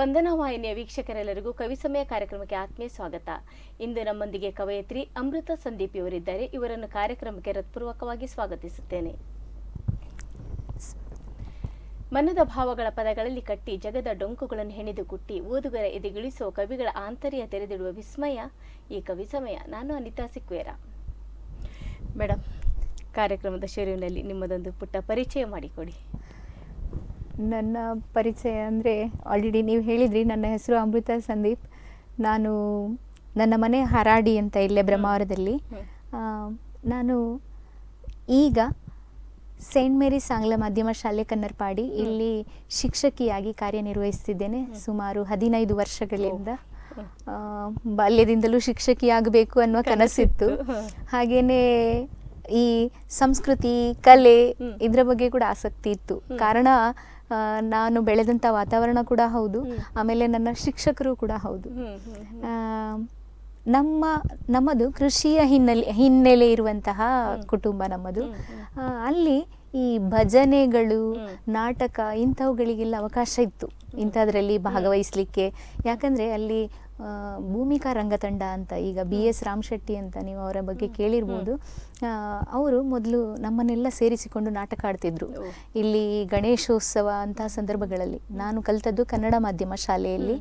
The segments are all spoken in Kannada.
ಸ್ಪಂದನ ವಾಹಿನಿಯ ವೀಕ್ಷಕರೆಲ್ಲರಿಗೂ ಕವಿ ಸಮಯ ಕಾರ್ಯಕ್ರಮಕ್ಕೆ ಆತ್ಮೀಯ ಸ್ವಾಗತ. ಇಂದು ನಮ್ಮೊಂದಿಗೆ ಕವಯತ್ರಿ ಅಮೃತ ಸಂದೀಪ್ ಇವರಿದ್ದಾರೆ ಇವರನ್ನು ಕಾರ್ಯಕ್ರಮಕ್ಕೆ ಹೃತ್ಪೂರ್ವಕವಾಗಿ ಸ್ವಾಗತಿಸುತ್ತೇನೆ. ಮನದ ಭಾವಗಳ ಪದಗಳಲ್ಲಿ ಕಟ್ಟಿ ಜಗದ ಡೊಂಕುಗಳನ್ನು ಹೆಣೆದು ಕುಟ್ಟಿ ಓದುಗರ ಎದೆಗಿಳಿಸುವ ಕವಿಗಳ ಆಂತರ್ಯ ತೆರೆದಿಡುವ ವಿಸ್ಮಯ, ಈ ಕವಿ ಸಮಯ. ನಾನು ಅನಿತಾ ಸಿಕ್ವೇರ. ಮೇಡಮ್ ಕಾರ್ಯಕ್ರಮದ ಶುರುವಿನಲ್ಲಿ ನಿಮ್ಮದೊಂದು ಪುಟ್ಟ ಪರಿಚಯ ಮಾಡಿಕೊಡಿ. ನನ್ನ ಪರಿಚಯ ಅಂದರೆ ಆಲ್ರೆಡಿ ನೀವು ಹೇಳಿದ್ರಿ ನನ್ನ ಹೆಸರು ಅಮೃತ ಸಂದೀಪ್. ನಾನು ನನ್ನ ಮನೆ ಹರಾಡಿ ಅಂತ ಇಲ್ಲೇ ಬ್ರಹ್ಮಾವರದಲ್ಲಿ. ನಾನು ಈಗ ಸೇಂಟ್ ಮೇರಿಸ್ ಆಂಗ್ಲ ಮಾಧ್ಯಮ ಶಾಲೆ ಕನ್ನರ್ಪಾಡಿ ಇಲ್ಲಿ ಶಿಕ್ಷಕಿಯಾಗಿ ಕಾರ್ಯನಿರ್ವಹಿಸ್ತಿದ್ದೇನೆ ಸುಮಾರು ಹದಿನೈದು ವರ್ಷಗಳಿಂದ. ಬಾಲ್ಯದಿಂದಲೂ ಶಿಕ್ಷಕಿಯಾಗಬೇಕು ಅನ್ನುವ ಕನಸಿತ್ತು. ಹಾಗೇನೇ ಈ ಸಂಸ್ಕೃತಿ ಕಲೆ ಇದರ ಬಗ್ಗೆ ಕೂಡ ಆಸಕ್ತಿ ಇತ್ತು. ಕಾರಣ ನಾನು ಬೆಳೆದಂಥ ವಾತಾವರಣ ಕೂಡ ಹೌದು. ಆಮೇಲೆ ನನ್ನ ಶಿಕ್ಷಕರು ಕೂಡ ಹೌದು. ನಮ್ಮ ನಮ್ಮದು ಕೃಷಿಯ ಹಿನ್ನೆಲೆ ಹಿನ್ನೆಲೆ ಇರುವಂತಹ ಕುಟುಂಬ ನಮ್ಮದು. ಅಲ್ಲಿ ಈ ಭಜನೆಗಳು ನಾಟಕ ಇಂಥವುಗಳಿಗೆಲ್ಲ ಅವಕಾಶ ಇತ್ತು. ಇಂಥದ್ರಲ್ಲಿ ಭಾಗವಹಿಸ್ಲಿಕ್ಕೆ. ಯಾಕಂದ್ರೆ ಅಲ್ಲಿ ಭೂಮಿಕಾ ರಂಗತಂಡ ಅಂತ ಈಗ ಬಿ ಎಸ್ ರಾಮಶೆಟ್ಟಿ ಅಂತ ನೀವು ಅವರ ಬಗ್ಗೆ ಕೇಳಿರ್ಬೋದು. ಅವರು ಮೊದಲು ನಮ್ಮನ್ನೆಲ್ಲ ಸೇರಿಸಿಕೊಂಡು ನಾಟಕ ಆಡ್ತಿದ್ರು. ಇಲ್ಲಿ ಗಣೇಶೋತ್ಸವ ಅಂತಹ ಸಂದರ್ಭಗಳಲ್ಲಿ ನಾನು ಕಲಿತದ್ದು ಕನ್ನಡ ಮಾಧ್ಯಮ ಶಾಲೆಯಲ್ಲಿ.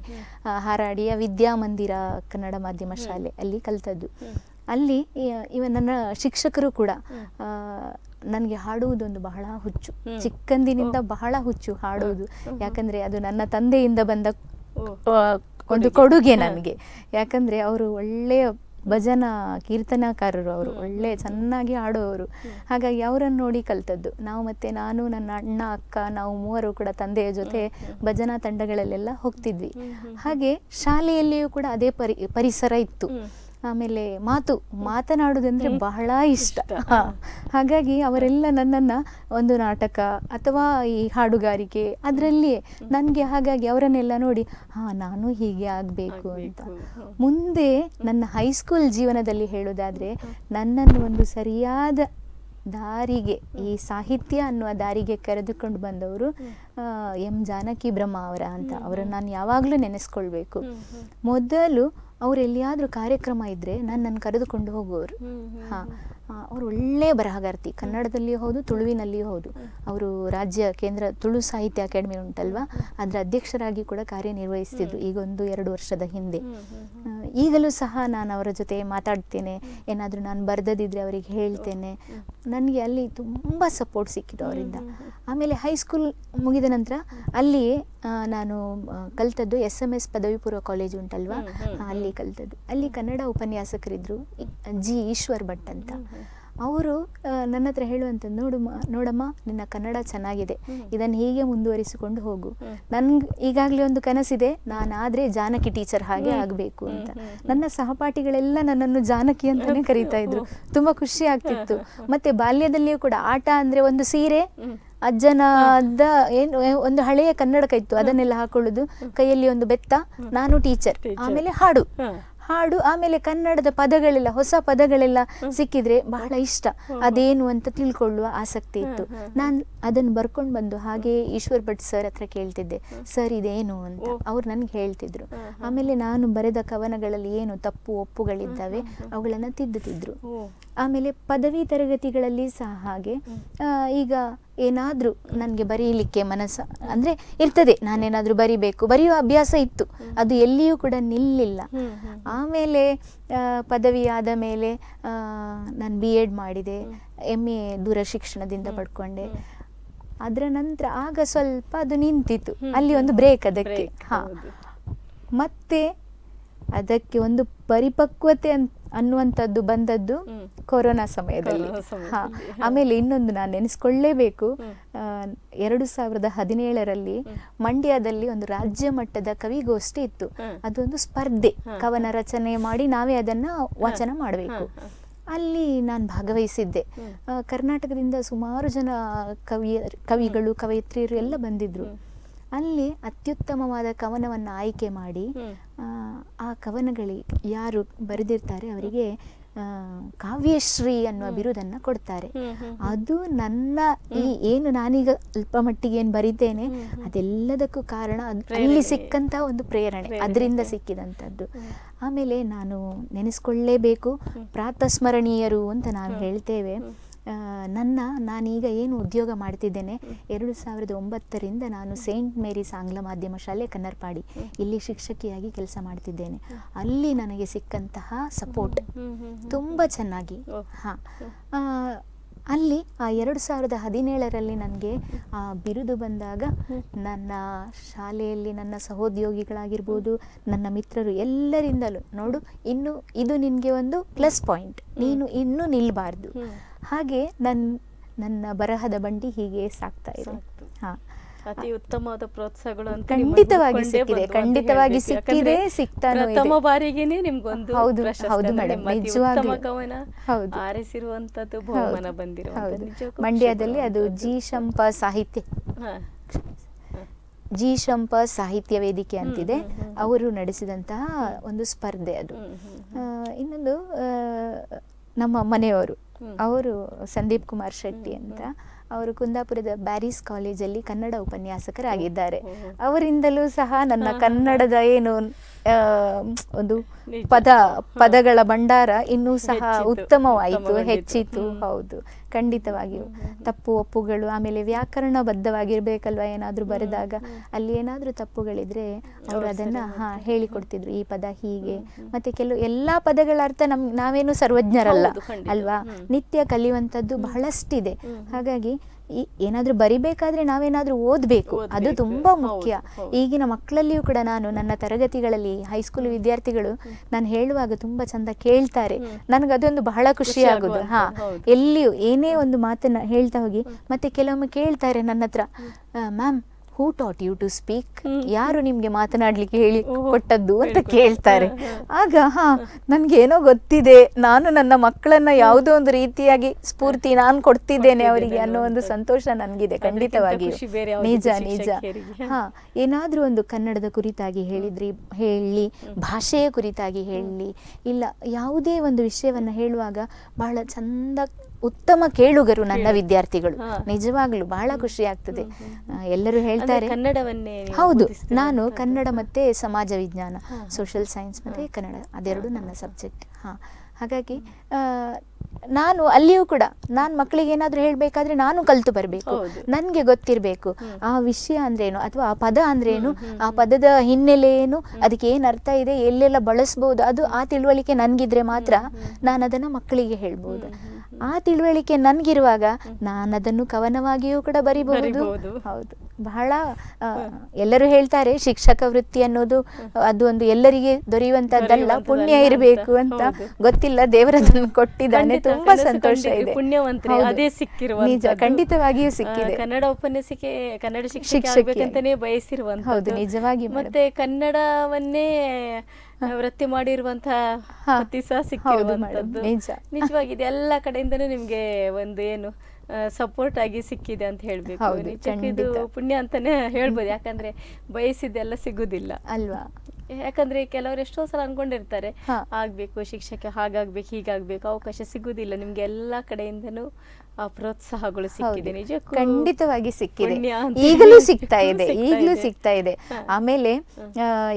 ಹಾರಾಡಿಯ ವಿದ್ಯಾಮಂದಿರ ಕನ್ನಡ ಮಾಧ್ಯಮ ಶಾಲೆ ಅಲ್ಲಿ ಕಲಿತದ್ದು. ಅಲ್ಲಿ ಇವ ನನ್ನ ಶಿಕ್ಷಕರು ಕೂಡ. ನನಗೆ ಹಾಡುವುದೊಂದು ಬಹಳ ಹುಚ್ಚು. ಚಿಕ್ಕಂದಿನಿಂದ ಬಹಳ ಹುಚ್ಚು ಹಾಡುವುದು. ಯಾಕಂದ್ರೆ ಅದು ನನ್ನ ತಂದೆಯಿಂದ ಬಂದ ಒಂದು ಕೊಡುಗೆ. ನನಗೆ ಯಾಕಂದ್ರೆ ಅವರು ಒಳ್ಳೆಯ ಭಜನಾ ಕೀರ್ತನಕಾರರು ಅವರು. ಒಳ್ಳೆ ಚೆನ್ನಾಗಿ ಹಾಡುವವರು ಹಾಗಾಗಿ ಅವರನ್ನು ನೋಡಿ ಕಲ್ತದ್ದು ನಾವು ಮತ್ತೆ ನಾನು ನನ್ನ ಅಣ್ಣ ಅಕ್ಕ ನಾವು ಮೂವರು ಕೂಡ ತಂದೆಯ ಜೊತೆ. ಭಜನಾ ತಂಡಗಳಲ್ಲೆಲ್ಲ ಹೋಗ್ತಿದ್ವಿ. ಹಾಗೆ ಶಾಲೆಯಲ್ಲಿಯೂ ಕೂಡ ಅದೇ ಪರಿ ಪರಿಸರ ಇತ್ತು. ಆಮೇಲೆ ಮಾತು ಮಾತನಾಡುವುದಂದ್ರೆ ಬಹಳ ಇಷ್ಟ. ಹಾಗಾಗಿ ಅವರೆಲ್ಲ ನನ್ನನ್ನ ಒಂದು ನಾಟಕ ಅಥವಾ ಈ ಹಾಡುಗಾರಿಕೆ ಅದರಲ್ಲಿ ನನಗೆ ಹಾಗಾಗಿ ಅವರನ್ನೆಲ್ಲ ನೋಡಿ ಹಾ ನಾನು ಹೀಗೆ ಆಗಬೇಕು ಅಂತ. ಮುಂದೆ ನನ್ನ ಹೈಸ್ಕೂಲ್ ಜೀವನದಲ್ಲಿ ಹೇಳೋದಾದ್ರೆ ನನ್ನನ್ನು ಒಂದು ಸರಿಯಾದ ದಾರಿಗೆ ಈ ಸಾಹಿತ್ಯ ಅನ್ನುವ ದಾರಿಗೆ ಕರೆದುಕೊಂಡು ಬಂದವರು ಎಂ ಜಾನಕಿ ಬ್ರಹ್ಮ ಅವರ ಅಂತ. ಅವರನ್ನು ನಾನು ಯಾವಾಗಲೂ ನೆನೆಸ್ಕೊಳ್ಬೇಕು. ಮೊದಲು ಅವ್ರು ಎಲ್ಲಿಯಾದ್ರೂ ಕಾರ್ಯಕ್ರಮ ಇದ್ರೆ ನನ್ನನ್ನು ಕರೆದುಕೊಂಡು ಹೋಗುವವರು ಹಾ. ಅವರು ಒಳ್ಳೆಯ ಬರಹಗಾರ್ತಿ. ಕನ್ನಡದಲ್ಲಿಯೂ ಹೌದು ತುಳುವಿನಲ್ಲಿಯೂ ಹೌದು. ಅವರು ರಾಜ್ಯ ಕೇಂದ್ರ ತುಳು ಸಾಹಿತ್ಯ ಅಕಾಡೆಮಿ ಉಂಟಲ್ವಾ? ಅದರ ಅಧ್ಯಕ್ಷರಾಗಿ ಕೂಡ ಕಾರ್ಯನಿರ್ವಹಿಸ್ತಿದ್ರು ಈಗ ಒಂದು ಎರಡು ವರ್ಷದ ಹಿಂದೆ. ಈಗಲೂ ಸಹ ನಾನು ಅವರ ಜೊತೆ ಮಾತಾಡ್ತೇನೆ. ಏನಾದರೂ ನಾನು ಬರ್ದದಿದ್ರೆ ಅವರಿಗೆ ಹೇಳ್ತೇನೆ. ನನಗೆ ಅಲ್ಲಿ ತುಂಬ ಸಪೋರ್ಟ್ ಸಿಕ್ಕಿತು ಅವರಿಂದ. ಆಮೇಲೆ ಹೈಸ್ಕೂಲ್ ಮುಗಿದ ನಂತರ ಅಲ್ಲಿಯೇ ನಾನು ಕಲಿತದ್ದು ಎಸ್ ಎಂ ಎಸ್ ಪದವಿ ಪೂರ್ವ ಕಾಲೇಜ್ ಉಂಟಲ್ವಾ ಅಲ್ಲಿ ಕಲ್ತದ್ದು. ಅಲ್ಲಿ ಕನ್ನಡ ಉಪನ್ಯಾಸಕರಿದ್ದರು ಜಿ ಈಶ್ವರ್ ಭಟ್ ಅಂತ. ಅವರು ನನ್ನ ಹತ್ರ ಹೇಳುವಂಥದ್ದು ನೋಡು ನೋಡಮ್ಮ ನಿನ್ನ ಕನ್ನಡ ಚೆನ್ನಾಗಿದೆ. ಇದನ್ನು ಹೀಗೆ ಮುಂದುವರಿಸಿಕೊಂಡು ಹೋಗು. ನನ್ಗೆ ಈಗಾಗಲೇ ಒಂದು ಕನಸಿದೆ. ನಾನಾದರೆ ಜಾನಕಿ ಟೀಚರ್ ಹಾಗೆ. ಆಗಬೇಕು ಅಂತ. ನನ್ನ ಸಹಪಾಠಿಗಳೆಲ್ಲ ನನ್ನನ್ನು ಜಾನಕಿ ಅಂತಲೇ ಕರೀತಾ ಇದ್ರು. ತುಂಬಾ ಖುಷಿ ಆಗ್ತಿತ್ತು. ಮತ್ತೆ ಬಾಲ್ಯದಲ್ಲಿಯೂ ಕೂಡ ಆಟ ಅಂದ್ರೆ ಒಂದು ಸೀರೆ ಅಜ್ಜನಾದ ಏನು ಒಂದು ಹಳೆಯ ಕನ್ನಡಕ ಇತ್ತು ಅದನ್ನೆಲ್ಲ ಹಾಕೊಳ್ಳುದು. ಕೈಯಲ್ಲಿ ಒಂದು ಬೆತ್ತ. ನಾನು ಟೀಚರ್. ಆಮೇಲೆ ಹಾಡು. ಹಾಡು ಆಮೇಲೆ ಕನ್ನಡದ ಪದಗಳೆಲ್ಲ ಹೊಸ ಪದಗಳೆಲ್ಲ ಸಿಕ್ಕಿದ್ರೆ ಬಹಳ ಇಷ್ಟ. ಅದೇನು ಅಂತ ತಿಳ್ಕೊಳ್ಳುವ ಆಸಕ್ತಿ ಇತ್ತು. ನಾನು ಅದನ್ನು ಬರ್ಕೊಂಡು ಬಂದು ಹಾಗೆ ಈಶ್ವರ್ ಭಟ್ ಸರ್ ಹತ್ರ ಕೇಳ್ತಿದ್ದೆ. ಸರ್ ಇದೇನು ಅಂತ. ಅವ್ರು ನನಗೆ ಹೇಳ್ತಿದ್ರು. ಆಮೇಲೆ ನಾನು ಬರೆದ ಕವನಗಳಲ್ಲಿ ಏನು ತಪ್ಪು ಒಪ್ಪುಗಳಿದ್ದಾವೆ ಅವುಗಳನ್ನು ತಿದ್ದುತ್ತಿದ್ರು ಆಮೇಲೆ ಪದವಿ ತರಗತಿಗಳಲ್ಲಿ ಸಹ ಹಾಗೆ ಈಗ ಏನಾದರೂ ನನಗೆ ಬರೀಲಿಕ್ಕೆ ಮನಸ್ಸು ಅಂದರೆ ಇರ್ತದೆ ನಾನೇನಾದರೂ ಬರಿಬೇಕು ಬರೆಯುವ ಅಭ್ಯಾಸ ಇತ್ತು ಅದು ಎಲ್ಲಿಯೂ ಕೂಡ ನಿಲ್ಲಿಲ್ಲ. ಆಮೇಲೆ ಪದವಿ ಆದ ಮೇಲೆ ನಾನು ಬಿ ಎಡ್ ಮಾಡಿದೆ ಎಂ ಎ ದೂರ ಶಿಕ್ಷಣದಿಂದ ಪಡ್ಕೊಂಡೆ. ಅದರ ನಂತರ ಆಗ ಸ್ವಲ್ಪ ಅದು ನಿಂತಿತ್ತು ಅಲ್ಲಿ ಒಂದು ಬ್ರೇಕ್ ಅದಕ್ಕೆ. ಹಾ. ಮತ್ತೆ ಅದಕ್ಕೆ ಒಂದು ಪರಿಪಕ್ವತೆ ಅನ್ ಅನ್ನುವಂಥದ್ದು ಬಂದದ್ದು. ಕೊರೋನಾ ಸಮಯದಲ್ಲಿ. ಹಾ. ಆಮೇಲೆ ಇನ್ನೊಂದು ನಾನು ನೆನೆಸ್ಕೊಳ್ಳೇಬೇಕು. ಎರಡು ಸಾವಿರದ ಹದಿನೇಳರಲ್ಲಿ ಮಂಡ್ಯದಲ್ಲಿ ಒಂದು ರಾಜ್ಯ ಮಟ್ಟದ ಕವಿಗೋಷ್ಠಿ ಇತ್ತು. ಅದೊಂದು ಸ್ಪರ್ಧೆ. ಕವನ ರಚನೆ ಮಾಡಿ ನಾವೇ ಅದನ್ನ ವಾಚನ ಮಾಡಬೇಕು. ಅಲ್ಲಿ ನಾನು ಭಾಗವಹಿಸಿದ್ದೆ. ಕರ್ನಾಟಕದಿಂದ ಸುಮಾರು ಜನ ಕವಿಯ ಕವಿಗಳು ಕವಯಿತ್ರಿಯರು ಎಲ್ಲ ಬಂದಿದ್ರು. ಅಲ್ಲಿ ಅತ್ಯುತ್ತಮವಾದ ಕವನವನ್ನು ಆಯ್ಕೆ ಮಾಡಿ. ಆ, ಕವನಗಳಿಗೆ ಯಾರು ಬರೆದಿರ್ತಾರೆ ಅವರಿಗೆ ಕಾವ್ಯಶ್ರೀ ಅನ್ನುವ ಬಿರುದನ್ನ ಕೊಡ್ತಾರೆ. ಅದು ನನ್ನ ಈ ಏನು ನಾನೀಗ ಅಲ್ಪ ಮಟ್ಟಿಗೆ ಏನು ಬರಿತೇನೆ. ಅದೆಲ್ಲದಕ್ಕೂ ಕಾರಣ ಅಲ್ಲಿ ಸಿಕ್ಕಂತಹ ಒಂದು ಪ್ರೇರಣೆ. ಅದರಿಂದ ಸಿಕ್ಕಿದಂಥದ್ದು. ಆಮೇಲೆ ನಾನು ನೆನೆಸ್ಕೊಳ್ಳೇಬೇಕು. ಪ್ರಾತಸ್ಮರಣೀಯರು ಅಂತ ನಾವು ಹೇಳ್ತೇವೆ. ನನ್ನ, ನಾನೀಗ ಏನು ಉದ್ಯೋಗ ಮಾಡ್ತಿದ್ದೇನೆ, ಎರಡು ಸಾವಿರದ ಒಂಬತ್ತರಿಂದ ನಾನು ಸೇಂಟ್ ಮೇರಿಸ್ ಆಂಗ್ಲ ಮಾಧ್ಯಮ ಶಾಲೆ ಕನ್ನರ್ಪಾಡಿ ಇಲ್ಲಿ ಶಿಕ್ಷಕಿಯಾಗಿ ಕೆಲಸ ಮಾಡ್ತಿದ್ದೇನೆ ಅಲ್ಲಿ ನನಗೆ ಸಿಕ್ಕಂತಹ ಸಪೋರ್ಟ್. ತುಂಬ ಚೆನ್ನಾಗಿ ಹಾ ಅಲ್ಲಿ ಆ ಎರಡು ಸಾವಿರದ ಹದಿನೇಳರಲ್ಲಿ ನನಗೆ ಬಿರುದು ಬಂದಾಗ ನನ್ನ ಶಾಲೆಯಲ್ಲಿ ನನ್ನ ಸಹೋದ್ಯೋಗಿಗಳಾಗಿರ್ಬೋದು, ನನ್ನ ಮಿತ್ರರು ಎಲ್ಲರಿಂದಲೂ ನೋಡು, ಇನ್ನು, ಇದು ನಿನಗೆ ಒಂದು ಪ್ಲಸ್ ಪಾಯಿಂಟ್ ನೀನು ಇನ್ನೂ ನಿಲ್ಲಬಾರ್ದು. ಹಾಗೆ ನನ್ನ ನನ್ನ ಬರಹದ ಬಂಡಿ ಹೀಗೆ ಸಾಕ್ತಾ ಇದೆ ಹಾ ಅತಿ ಉತ್ತಮವಾದ ಪ್ರೋತ್ಸಾಹಗಳು ಅಂತ ಖಂಡಿತವಾಗಿ ಸಿಕ್ಕಿದೆ, ಖಂಡಿತವಾಗಿ. ಸಿಕ್ಕಿದೆ, ಸಿಗ್ತಾನೂ. ಪ್ರಥಮ ಬಾರಿಗೆನೆ ನಿಮ್ಗೊಂದು ಹೌದು, ಹೌದು ಮೇಡಮ್ ನಿಜವಾಗ್ಲೂ. ಹೌದು. ಆರಿಸಿರುವಂತದ್ದು ಬಹುಮಾನ ಬಂದಿರುವಂತದ್ದು ಮಂಡ್ಯದಲ್ಲಿ ಅದು ಜಿ ಶಂಪ ಸಾಹಿತ್ಯ. ಜಿ ಶಂಪ ಸಾಹಿತ್ಯ ವೇದಿಕೆ ಅಂತಿದೆ. ಅವರು ನಡೆಸಿದಂತಹ ಒಂದು ಸ್ಪರ್ಧೆ ಅದು ಇನ್ನೊಂದು ನಮ್ಮ ಮನೆಯವರು. ಅವರು ಸಂದೀಪ್ ಕುಮಾರ್ ಶೆಟ್ಟಿ ಅಂತ. ಅವರು ಕುಂದಾಪುರದ ಬ್ಯಾರಿಸ್ ಕಾಲೇಜಲ್ಲಿ ಕನ್ನಡ ಉಪನ್ಯಾಸಕರಾಗಿದ್ದಾರೆ. ಅವರಿಂದಲೂ ಸಹ ನನ್ನ ಕನ್ನಡದ ಏನು ಒಂದು ಪದ ಪದಗಳ ಭಂಡಾರ ಇನ್ನೂ ಸಹ ಉತ್ತಮವಾಯಿತು. ಹೆಚ್ಚಿತು ಹೌದು. ಖಂಡಿತವಾಗಿಯೂ. ತಪ್ಪು ಒಪ್ಪುಗಳು ಆಮೇಲೆ ವ್ಯಾಕರಣಬದ್ಧವಾಗಿರ್ಬೇಕಲ್ವಾ ಏನಾದ್ರೂ ಬರೆದಾಗ ಅಲ್ಲಿ ಏನಾದ್ರೂ ತಪ್ಪುಗಳಿದ್ರೆ ಅವರು ಅದನ್ನ ಹಾ. ಹೇಳಿಕೊಡ್ತಿದ್ರು ಈ ಪದ ಹೀಗೆ. ಮತ್ತೆ ಕೆಲವು ಎಲ್ಲಾ ಪದಗಳ ಅರ್ಥ ನಮ್ ನಾವೇನು ಸರ್ವಜ್ಞರಲ್ಲ ಅಲ್ವಾ ನಿತ್ಯ ಕಲಿಯುವಂಥದ್ದು ಬಹಳಷ್ಟಿದೆ. ಹಾಗಾಗಿ ಈ ಏನಾದ್ರೂ ಬರಿಬೇಕಾದ್ರೆ ನಾವೇನಾದ್ರೂ ಓದ್ಬೇಕು. ಅದು. ತುಂಬಾ ಮುಖ್ಯ. ಈಗಿನ ಮಕ್ಕಳಲ್ಲಿಯೂ ಕೂಡ ನಾನು ನನ್ನ ತರಗತಿಗಳಲ್ಲಿ ಹೈಸ್ಕೂಲ್ ವಿದ್ಯಾರ್ಥಿಗಳು ನಾನು ಹೇಳುವಾಗ ತುಂಬಾ ಚಂದ ಕೇಳ್ತಾರೆ. ನನಗೆ ಅದೊಂದು ಬಹಳ ಖುಷಿ ಆಗುದು. ಹಾ ಎಲ್ಲಿಯೂ ಏನೇ ಒಂದು ಮಾತನ್ನ ಹೇಳ್ತಾ ಹೋಗಿ ಮತ್ತೆ ಕೆಲವೊಮ್ಮೆ ಕೇಳ್ತಾರೆ ನನ್ನ ಹತ್ರ ma'am who taught you to speak ಯಾರು ನಿಮ್ಗೆ ಮಾತನಾಡ್ಲಿಕ್ಕೆ ಹೇಳಿ ಕೊಟ್ಟದ್ದು ಅಂತ. ಕೇಳ್ತಾರೆ. ಆಗ ಹಾ. ನನ್ಗೇನೋ ಗೊತ್ತಿದೆ. ನಾನು ನನ್ನ ಮಕ್ಕಳನ್ನ ಯಾವುದೋ ಒಂದು ರೀತಿಯಾಗಿ ಸ್ಫೂರ್ತಿ ನಾನು ಕೊಡ್ತಿದ್ದೇನೆ ಅವರಿಗೆ ಅನ್ನೋ ಒಂದು ಸಂತೋಷ ನನ್ಗಿದೆ ಖಂಡಿತವಾಗಿ ನಿಜ ನಿಜ. ಹಾ. ಏನಾದ್ರೂ ಒಂದು ಕನ್ನಡದ ಕುರಿತಾಗಿ ಹೇಳಿದ್ರಿ ಹೇಳಿ ಭಾಷೆಯ ಕುರಿತಾಗಿ ಹೇಳಿ. ಇಲ್ಲ ಯಾವುದೇ ಒಂದು ವಿಷಯವನ್ನ ಹೇಳುವಾಗ ಬಹಳ ಚಂದ ಉತ್ತಮ ಕೇಳುಗರು ನನ್ನ ವಿದ್ಯಾರ್ಥಿಗಳು. ನಿಜವಾಗ್ಲೂ ಬಹಳ ಖುಷಿ ಆಗ್ತದೆ. ಎಲ್ಲರೂ ಹೇಳ್ತಾರೆ ಕನ್ನಡವನ್ನೇ ಹೌದು ನಾನು ಕನ್ನಡ ಮತ್ತೆ ಸಮಾಜ ವಿಜ್ಞಾನ. ಸೋಷಿಯಲ್ ಸೈನ್ಸ್ ಮತ್ತೆ ಕನ್ನಡ ಅದೆರಡು ನನ್ನ. ಸಬ್ಜೆಕ್ಟ್ ಹಾ. ಹಾಗಾಗಿ ಆ, ನಾನು ಅಲ್ಲಿಯೂ ಕೂಡ ನಾನು ಮಕ್ಕಳಿಗೆ ಏನಾದರೂ ಹೇಳಬೇಕಾದ್ರೆ ನಾನು ಕಲಿತು ಬರಬೇಕು. ನನಗೆ ಗೊತ್ತಿರಬೇಕು. ಆ ವಿಷಯ ಅಂದ್ರೇನು ಅಥವಾ ಆ ಪದ ಅಂದ್ರೇನು ಆ ಪದದ ಹಿನ್ನೆಲೆ ಏನು ಅದಕ್ಕೆ ಏನು ಅರ್ಥ ಇದೆ ಎಲ್ಲೆಲ್ಲ ಬಳಸ್ಬೋದು ಅದು ಆ ತಿಳುವಳಿಕೆ ನನಗಿದ್ರೆ ಮಾತ್ರ. ನಾನು ಅದನ್ನು ಮಕ್ಕಳಿಗೆ ಹೇಳ್ಬೋದು. ಆ ತಿಳುವಳಿಕೆ ನನಗಿರುವಾಗ ನಾನು ಅದನ್ನು ಕವನವಾಗಿಯೂ ಕೂಡ ಬರಿಬಹುದು. ಹೌದು. ಬಹಳ ಎಲ್ಲರೂ ಹೇಳ್ತಾರೆ ಶಿಕ್ಷಕ ವೃತ್ತಿ ಅನ್ನೋದು ಅದು ಒಂದು ಎಲ್ಲರಿಗೆ ದೊರೆಯುವಂತದ್ದಲ್ಲ ಪುಣ್ಯ. ಇರಬೇಕು ಅಂತ ಗೊತ್ತಿಲ್ಲ ದೇವರದನ್ನು ಕೊಟ್ಟಿದ್ದಾನೆ. ಖಂಡಿತ, ತುಂಬಾ ಸಂತೋಷ ಇದೆ. ಪುಣ್ಯವಂತರೇ, ಅದೇ ಸಿಕ್ಕಿರುವಂತ ನಿಜ ಖಂಡಿತವಾಗಿಯೂ ಸಿಕ್ಕಿದೆ. ಕನ್ನಡ ಉಪನ್ಯಾಸಕ್ಕೆ ಕನ್ನಡ ಶಿಕ್ಷಕಂತಾನೆ ಶಿಕ್ಷಕಿ. ಆಗ್ಬೇಕಂತಾನೆ ಬಯಸಿರುವಂತದ್ದು ಹೌದು, ನಿಜವಾಗಿ ಮತ್ತೆ ಕನ್ನಡವನ್ನೇ ವೃತ್ತಿ ಮಾಡಿರುವಂತಹ. ಸಹ ಸಿಕ್ಕಿರುವಂತದ್ದು. ನಿಜವಾಗಿ ಇದು. ಎಲ್ಲ ಕಡೆಯಿಂದನೂ ನಿಮ್ಗೆ ಒಂದು ಏನು ಸಪೋರ್ಟ್ ಆಗಿ ಸಿಕ್ಕಿದೆ ಅಂತ ಹೇಳ್ಬೇಕು. ಇದು ಪುಣ್ಯ ಅಂತಾನೆ ಹೇಳ್ಬೋದು. ಯಾಕಂದ್ರೆ ಬಯಸಿದ್ದೆಲ್ಲ ಸಿಗುದಿಲ್ಲ. ಅಲ್ವಾ? ಯಾಕಂದ್ರೆ ಕೆಲವರು ಎಷ್ಟೋ ಸಲ ಅನ್ಕೊಂಡಿರ್ತಾರೆ. ಆಗ್ಬೇಕು ಶಿಕ್ಷಕ ಹಾಗಾಗ್ಬೇಕು ಹೀಗಾಗ್ಬೇಕು ಅವಕಾಶ ಸಿಗುದಿಲ್ಲ ನಿಮ್ಗೆ ಎಲ್ಲಾ ಕಡೆಯಿಂದನೂ ಪ್ರೋತ್ಸಾಹಗಳು ಸಿಕ್ಕಿದೆ. ನಿಜಕ್ಕೂ ಖಂಡಿತವಾಗಿ ಸಿಕ್ಕಿದೆ. ಪುಣ್ಯ ಅಂತ ಈಗಲೂ ಸಿಗ್ತಾ ಇದೆ ಈಗಲೂ ಸಿಗ್ತಾ ಇದೆ. ಆಮೇಲೆ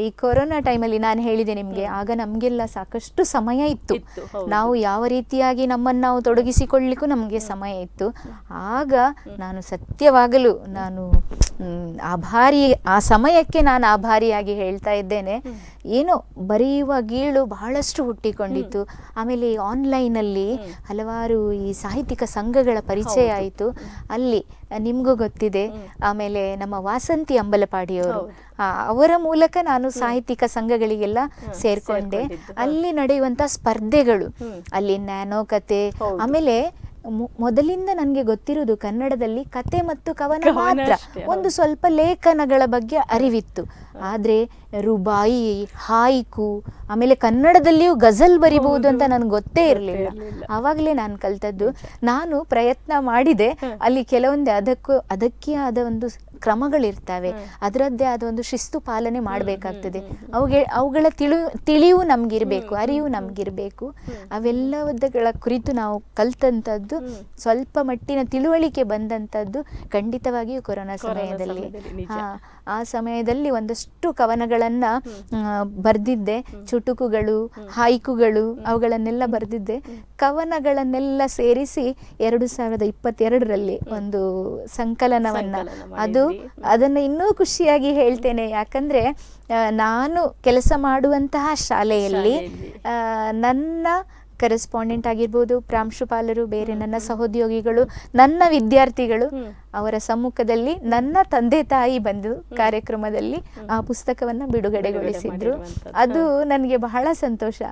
ಈ ಕೊರೋನಾ ಟೈಮಲ್ಲಿ ನಾನು ಹೇಳಿದೆ ನಿಮ್ಗೆ ಆಗ ನಮ್ಗೆಲ್ಲ ಸಾಕಷ್ಟು ಸಮಯ ಇತ್ತು. ಇತ್ತು, ಹೌದು. ನಾವು ಯಾವ ರೀತಿಯಾಗಿ ನಮ್ಮನ್ನು ನಾವು ತೊಡಗಿಸಿಕೊಳ್ಳಿಕ್ಕೂ ನಮಗೆ ಸಮಯ ಇತ್ತು. ಆಗ ನಾನು ಸತ್ಯವಾಗಲು ನಾನು ಮ್, ಆಭಾರಿ ಆ ಸಮಯಕ್ಕೆ ನಾನು ಆಭಾರಿಯಾಗಿ ಹೇಳ್ತಾ ಇದ್ದೇನೆ. ಏನೋ ಬರೆಯುವ ಗೀಳು ಬಹಳಷ್ಟು ಹುಟ್ಟಿಕೊಂಡಿತ್ತು. ಆಮೇಲೆ ಆನ್ಲೈನಲ್ಲಿ ಹಲವಾರು ಈ ಸಾಹಿತ್ಯಿಕ ಸಂಘಗಳ ಪರಿಚಯ ಹೌದು. ಆಯಿತು. ಅಲ್ಲಿ ನಿಮಗೂ ಗೊತ್ತಿದೆ. ಆಮೇಲೆ ನಮ್ಮ ವಾಸಂತಿ ಅಂಬಲಪಾಡಿಯವರು. ಅವರ ಮೂಲಕ ನಾನು ಸಾಹಿತ್ಯಿಕ ಸಂಘಗಳಿಗೆಲ್ಲ ಸೇರ್ಕೊಂಡೆ. ಅಲ್ಲಿ ನಡೆಯುವಂತ ಸ್ಪರ್ಧೆಗಳು. ಅಲ್ಲಿ ನ್ಯಾನೋ ಕತೆ ಆಮೇಲೆ ಮೊದಲಿಂದ ನನಗೆ ಗೊತ್ತಿರುವುದು ಕನ್ನಡದಲ್ಲಿ ಕತೆ ಮತ್ತು ಕವನ ಮಾತ್ರ. ಒಂದು ಸ್ವಲ್ಪ ಲೇಖನಗಳ ಬಗ್ಗೆ ಅರಿವಿತ್ತು. ಆದರೆ ರುಬಾಯಿ ಹಾಯ್ಕು ಆಮೇಲೆ ಕನ್ನಡದಲ್ಲಿಯೂ ಗಜಲ್ ಬರಿಬಹುದು ಅಂತ ನನಗೆ ಗೊತ್ತೇ ಇರ್ಲಿಲ್ಲ. ಆವಾಗಲೇ ನಾನು ಕಲ್ತದ್ದು ನಾನು ಪ್ರಯತ್ನ ಮಾಡಿದೆ. ಅಲ್ಲಿ ಕೆಲವೊಂದೇ ಅದಕ್ಕೂ ಅದಕ್ಕೆ ಆದ ಒಂದು ಕ್ರಮಗಳಿರ್ತವೆ. ಅದರದ್ದೇ ಆದ ಒಂದು ಶಿಸ್ತು ಪಾಲನೆ ಮಾಡಬೇಕಾಗ್ತದೆ. ಅವುಗೆ ಅವುಗಳ ತಿಳಿ ತಿಳಿವು ನಮಗಿರಬೇಕು ಅರಿವು ನಮಗಿರಬೇಕು. ಅವೆಲ್ಲವುಗಳ ಕುರಿತು ನಾವು ಕಲ್ತಂಥದ್ದು ಸ್ವಲ್ಪ ಮಟ್ಟಿನ ತಿಳುವಳಿಕೆ ಬಂದಂಥದ್ದು ಖಂಡಿತವಾಗಿಯೂ ಕೊರೋನಾ ಸಮಯದಲ್ಲಿ. ಆ ಸಮಯದಲ್ಲಿ ಒಂದಷ್ಟು ಕವನಗಳನ್ನ ಬರೆದಿದ್ದೆ. ಚುಟುಕುಗಳು ಹಾಯ್ಕುಗಳು ಅವುಗಳನ್ನೆಲ್ಲ ಬರೆದಿದ್ದೆ. ಕವನಗಳನ್ನೆಲ್ಲ ಸೇರಿಸಿ ಎರಡು ಸಾವಿರದ ಇಪ್ಪತ್ತೆರಡರಲ್ಲಿ ಒಂದು ಸಂಕಲನವನ್ನ. ಅದು. ಅದನ್ನು ಇನ್ನೂ ಖುಷಿಯಾಗಿ ಹೇಳ್ತೇನೆ. ಯಾಕಂದ್ರೆ ನಾನು ಕೆಲಸ ಮಾಡುವಂತಹ ಶಾಲೆಯಲ್ಲಿ ಶಾಲೆಯಲ್ಲಿ. ನನ್ನ ಕರೆಸ್ಪಾಂಡೆಂಟ್ ಆಗಿರ್ಬೋದು ಪ್ರಾಂಶುಪಾಲರು ಬೇರೆ ನನ್ನ ಸಹೋದ್ಯೋಗಿಗಳು ನನ್ನ ವಿದ್ಯಾರ್ಥಿಗಳು ಅವರ ಸಮ್ಮುಖದಲ್ಲಿ ನನ್ನ ತಂದೆ ತಾಯಿ ಬಂದು ಕಾರ್ಯಕ್ರಮದಲ್ಲಿ ಆ ಪುಸ್ತಕವನ್ನ ಬಿಡುಗಡೆಗೊಳಿಸಿದ್ರು. ಅದು ನನಗೆ ಬಹಳ ಸಂತೋಷ.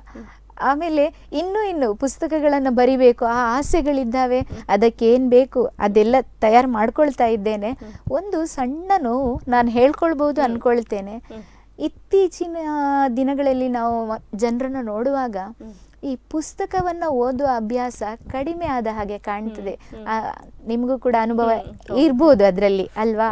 ಆಮೇಲೆ ಇನ್ನೂ ಇನ್ನು ಪುಸ್ತಕಗಳನ್ನು ಬರಿಬೇಕು ಆ ಆಸೆಗಳಿದ್ದಾವೆ ಅದಕ್ಕೆ ಏನು ಬೇಕು ಅದೆಲ್ಲ ತಯಾರು ಮಾಡ್ಕೊಳ್ತಾ ಇದ್ದೇನೆ. ಒಂದು ಸಣ್ಣ ನೋವು ನಾನು ಹೇಳ್ಕೊಳ್ಬೋದು ಅಂದ್ಕೊಳ್ತೇನೆ ಇತ್ತೀಚಿನ ದಿನಗಳಲ್ಲಿ ನಾವು ಜನರನ್ನು ನೋಡುವಾಗ ಈ ಪುಸ್ತಕವನ್ನ ಓದುವ ಅಭ್ಯಾಸ ಕಡಿಮೆ ಆದ ಹಾಗೆ ಕಾಣ್ತದೆ. ನಿಮಗೂ ಕೂಡ ಅನುಭವ ಇರ್ಬೋದು ಅದರಲ್ಲಿ ಅಲ್ವಾ?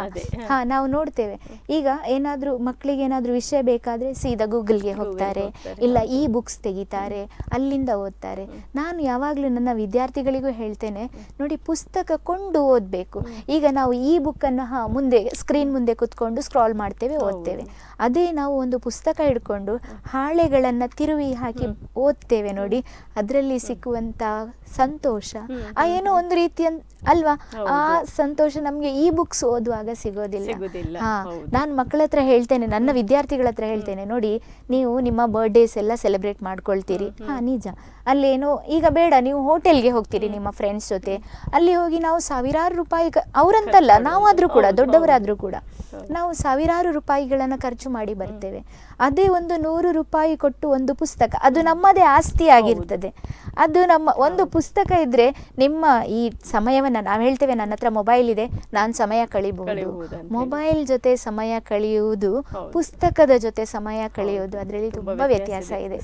ಹ. ನಾವು ನೋಡ್ತೇವೆ. ಈಗ ಏನಾದ್ರೂ ಮಕ್ಕಳಿಗೆ ಏನಾದ್ರೂ ವಿಷಯ ಬೇಕಾದ್ರೆ ಸೀದಾ ಗೂಗಲ್ಗೆ ಹೋಗ್ತಾರೆ ಹೋಗ್ತಾರೆ, ಇಲ್ಲ ಈ ಬುಕ್ಸ್ ತೆಗಿತಾರೆ ಅಲ್ಲಿಂದ ಓದ್ತಾರೆ. ನಾನು ಯಾವಾಗಲೂ ನನ್ನ ವಿದ್ಯಾರ್ಥಿಗಳಿಗೂ ಹೇಳ್ತೇನೆ ನೋಡಿ ಪುಸ್ತಕ ಕೊಂಡು ಓದಬೇಕು. ಈಗ ನಾವು ಈ ಬುಕ್ಕನ್ನು ಹಾ ಮುಂದೆ ಸ್ಕ್ರೀನ್ ಮುಂದೆ ಕುತ್ಕೊಂಡು ಸ್ಕ್ರಾಲ್ ಮಾಡ್ತೇವೆ ಓದ್ತೇವೆ. ಅದೇ ನಾವು ಒಂದು ಪುಸ್ತಕ ಹಿಡ್ಕೊಂಡು ಹಾಳೆಗಳನ್ನು ತಿರುವಿ ಹಾಕಿ ಓದ್ತೇವೆ ನೋಡಿ ಅದರಲ್ಲಿ ಸಿಕ್ಕುವಂತ ಸಂತೋಷ. ಆ ಏನೋ ಒಂದು ರೀತಿಯ ಅಲ್ವಾ? ಆ ಸಂತೋಷ ನಮ್ಗೆ ಈ ಬುಕ್ಸ್ ಓದುವಾಗ ಸಿಗೋದಿಲ್ಲ. ಹಾ ನಾನು ಮಕ್ಕಳ ಹತ್ರ ಹೇಳ್ತೇನೆ ನನ್ನ ವಿದ್ಯಾರ್ಥಿಗಳ ಹತ್ರ ಹೇಳ್ತೇನೆ ನೋಡಿ ನೀವು ನಿಮ್ಮ ಬರ್ಡೇಸ್ ಎಲ್ಲ ಸೆಲೆಬ್ರೇಟ್ ಮಾಡ್ಕೊಳ್ತೀರಿ. ಹಾ ನಿಜ. ಅಲ್ಲೇನೋ ಈಗ ಬೇಡ ನೀವು ಹೋಟೆಲ್ಗೆ ಹೋಗ್ತೀರಿ ನಿಮ್ಮ ಫ್ರೆಂಡ್ಸ್ ಜೊತೆ. ಅಲ್ಲಿ ಹೋಗಿ ನಾವು ಸಾವಿರಾರು ರೂಪಾಯಿ ಅವರಂತಲ್ಲ ನಾವಾದ್ರೂ ಕೂಡ ದೊಡ್ಡವರಾದ್ರೂ ಕೂಡ. ನಾವು ಸಾವಿರಾರು ರೂಪಾಯಿಗಳನ್ನ ಖರ್ಚು ಮಾಡಿ ಬರ್ತೇವೆ. ಅದೇ ಒಂದು ನೂರು ರೂಪಾಯಿ ಕೊಟ್ಟು ಒಂದು ಪುಸ್ತಕ. ಅದು ನಮ್ಮದೇ ಆಸ್ತಿ ಆಗಿರ್ತದೆ ಅದು ನಮ್ಮ ಒಂದು ಪುಸ್ತಕ ಇದ್ರೆ ನಿಮ್ಮ ಈ ಸಮಯವನ್ನ ನಾವು ಹೇಳ್ತೇವೆ ನನ್ನ ಹತ್ರ ಮೊಬೈಲ್ ಇದೆ ನಾನು ಸಮಯ ಕಳಿಬಹುದು. ಮೊಬೈಲ್ ಜೊತೆ ಸಮಯ ಕಳೆಯುವುದು ಪುಸ್ತಕದ ಜೊತೆ ಸಮಯ ಕಳೆಯುವುದು ಅದರಲ್ಲಿ ತುಂಬಾ ವ್ಯತ್ಯಾಸ ಇದೆ.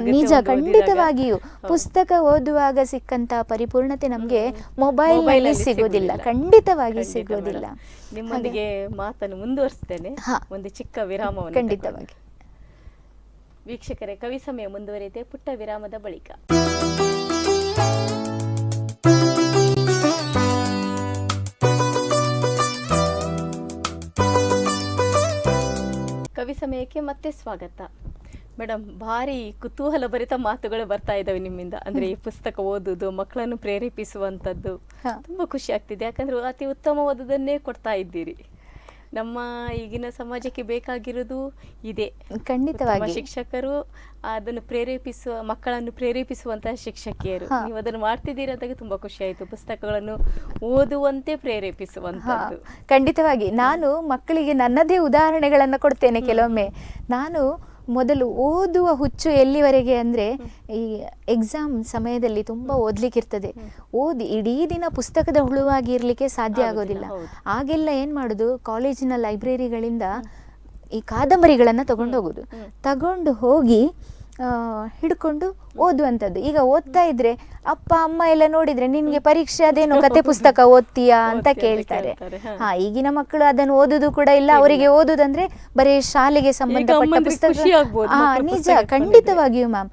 ನಿಜ ಖಂಡಿತವಾಗಿಯೂ. ಪುಸ್ತಕ ಓದುವಾಗ ಸಿಕ್ಕಂತಹ ಪರಿಪೂರ್ಣತೆ ನಮಗೆ ಮೊಬೈಲ್ನಲ್ಲಿ ಸಿಗೋದಿಲ್ಲ. ಖಂಡಿತವಾಗಿ ಖಂಡಿತ ಸಿಗೋದಿಲ್ಲ. ನಿಮ್ಮೊಂದಿಗೆ ಮಾತನ್ನು ಮುಂದುವರಿಸ್ತೇನೆ. ಒಂದು ಚಿಕ್ಕ ವಿರಾಮವನ್ನು ಖಂಡಿತವಾಗಿ. ವೀಕ್ಷಕರೇ ಕವಿ ಸಮಯ ಮುಂದುವರಿಯುತ್ತೆ ಪುಟ್ಟ ವಿರಾಮದ ಬಳಿಕ. ಕವಿ ಸಮಯಕ್ಕೆ ಮತ್ತೆ ಸ್ವಾಗತ. ಮೇಡಮ್ ಭಾರಿ ಕುತೂಹಲ ಭರಿತ ಮಾತುಗಳು ಬರ್ತಾ ಇದ್ದಾವೆ ನಿಮ್ಮಿಂದ. ಅಂದ್ರೆ ಈ ಪುಸ್ತಕ ಓದುದು ಮಕ್ಕಳನ್ನು ಪ್ರೇರೇಪಿಸುವಂತದ್ದು. ತುಂಬಾ ಖುಷಿ ಆಗ್ತಿದೆ. ಯಾಕಂದ್ರೆ ಅತಿ ಉತ್ತಮವಾದದನ್ನೇ ಕೊಡ್ತಾ ಇದ್ದೀರಿ. ನಮ್ಮ ಈಗಿನ ಸಮಾಜಕ್ಕೆ ಬೇಕಾಗಿರೋದು ಇದೆ. ಖಂಡಿತವಾಗಿ. ಶಿಕ್ಷಕರು ಅದನ್ನು ಪ್ರೇರೇಪಿಸುವ ಮಕ್ಕಳನ್ನು ಪ್ರೇರೇಪಿಸುವಂತಹ ಶಿಕ್ಷಕಿಯರು. ನೀವು ಅದನ್ನು ಮಾಡ್ತಿದ್ದೀರಾ ಅಂತ ತುಂಬಾ ಖುಷಿ ಆಯ್ತು. ಪುಸ್ತಕಗಳನ್ನು ಓದುವಂತೆ ಪ್ರೇರೇಪಿಸುವಂತ ಪ್ರೇರೇಪಿಸುವಂತದ್ದು ಖಂಡಿತವಾಗಿ. ನಾನು ಮಕ್ಕಳಿಗೆ ನನ್ನದೇ ಉದಾಹರಣೆಗಳನ್ನು ಕೊಡ್ತೇನೆ ಕೆಲವೊಮ್ಮೆ. ನಾನು ಮೊದಲು ಓದುವ ಹುಚ್ಚು ಎಲ್ಲಿವರೆಗೆ ಅಂದರೆ ಈ ಎಕ್ಸಾಮ್ ಸಮಯದಲ್ಲಿ ತುಂಬ ಓದ್ಲಿಕ್ಕಿರ್ತದೆ. ಓದಿ ಇಡೀ ದಿನ ಪುಸ್ತಕದ ಹುಳುವಾಗಿ ಇರಲಿಕ್ಕೆ ಸಾಧ್ಯ ಆಗೋದಿಲ್ಲ. ಆಗೆಲ್ಲ ಏನು ಮಾಡೋದು? ಕಾಲೇಜಿನ ಲೈಬ್ರರಿಗಳಿಂದ ಈ ಕಾದಂಬರಿಗಳನ್ನು ತಗೊಂಡು ಹೋಗೋದು. ತಗೊಂಡು ಹೋಗಿ ಹಿಡ್ಕೊಂಡು ಓದುವಂಥದ್ದು. ಈಗ ಓದ್ತಾ ಇದ್ರೆ ಅಪ್ಪ ಅಮ್ಮ ಎಲ್ಲ ನೋಡಿದ್ರೆ ನಿನ್ಗೆ ಪರೀಕ್ಷೆ ಅದೇನು ಕತೆ ಪುಸ್ತಕ ಓದ್ತೀಯಾ ಅಂತ ಕೇಳ್ತಾರೆ. ಹಾ. ಈಗಿನ ಮಕ್ಕಳು ಅದನ್ನು ಓದುದು ಕೂಡ ಇಲ್ಲ. ಅವರಿಗೆ ಓದುದಂದ್ರೆ ಬರೀ ಶಾಲೆಗೆ ಸಂಬಂಧಪಟ್ಟ ಪುಸ್ತಕ. ಹಾ ನಿಜ ಖಂಡಿತವಾಗಿಯೂ ಮ್ಯಾಮ್.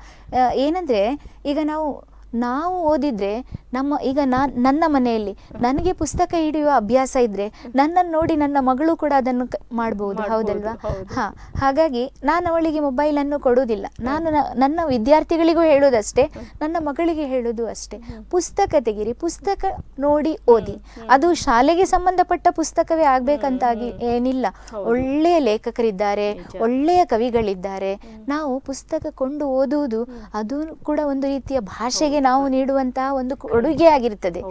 ಏನಂದ್ರೆ ಈಗ ನಾವು ನಾವು ಓದಿದ್ರೆ ನಮ್ಮ ಈಗ ನಾನ್ ನನ್ನ ಮನೆಯಲ್ಲಿ ನನಗೆ ಪುಸ್ತಕ ಹಿಡಿಯುವ ಅಭ್ಯಾಸ ಇದ್ರೆ ನನ್ನನ್ನು ನೋಡಿ ನನ್ನ ಮಗಳು ಕೂಡ ಅದನ್ನು ಕ- ಮಾಡ್ಬೋದು ಹೌದಲ್ವಾ? ಹಾಂ ಹಾಗಾಗಿ ನಾನು ಅವಳಿಗೆ ಮೊಬೈಲ್ ಅನ್ನು ಕೊಡುವುದಿಲ್ಲ. ನಾನು ನನ್ನ ವಿದ್ಯಾರ್ಥಿಗಳಿಗೂ ಹೇಳೋದಷ್ಟೇ ನನ್ನ ಮಗಳಿಗೆ ಹೇಳೋದು ಅಷ್ಟೇ. ಪುಸ್ತಕ ತೆಗಿರಿ ಪುಸ್ತಕ ನೋಡಿ ಓದಿ. ಅದು ಶಾಲೆಗೆ ಸಂಬಂಧಪಟ್ಟ ಪುಸ್ತಕವೇ ಆಗ್ಬೇಕಂತಾಗಿ ಏನಿಲ್ಲ. ಒಳ್ಳೆಯ ಲೇಖಕರಿದ್ದಾರೆ ಒಳ್ಳೆಯ ಕವಿಗಳಿದ್ದಾರೆ. ನಾವು ಪುಸ್ತಕ ಕೊಂಡು ಓದುವುದು ಅದು ಕೂಡ ಒಂದು ರೀತಿಯ ಭಾಷೆಗೆ ನಾವು ನೀಡುವಂತಹ ಒಂದು ಕೊಡುಗೆ ಆಗಿರ್ತದೆ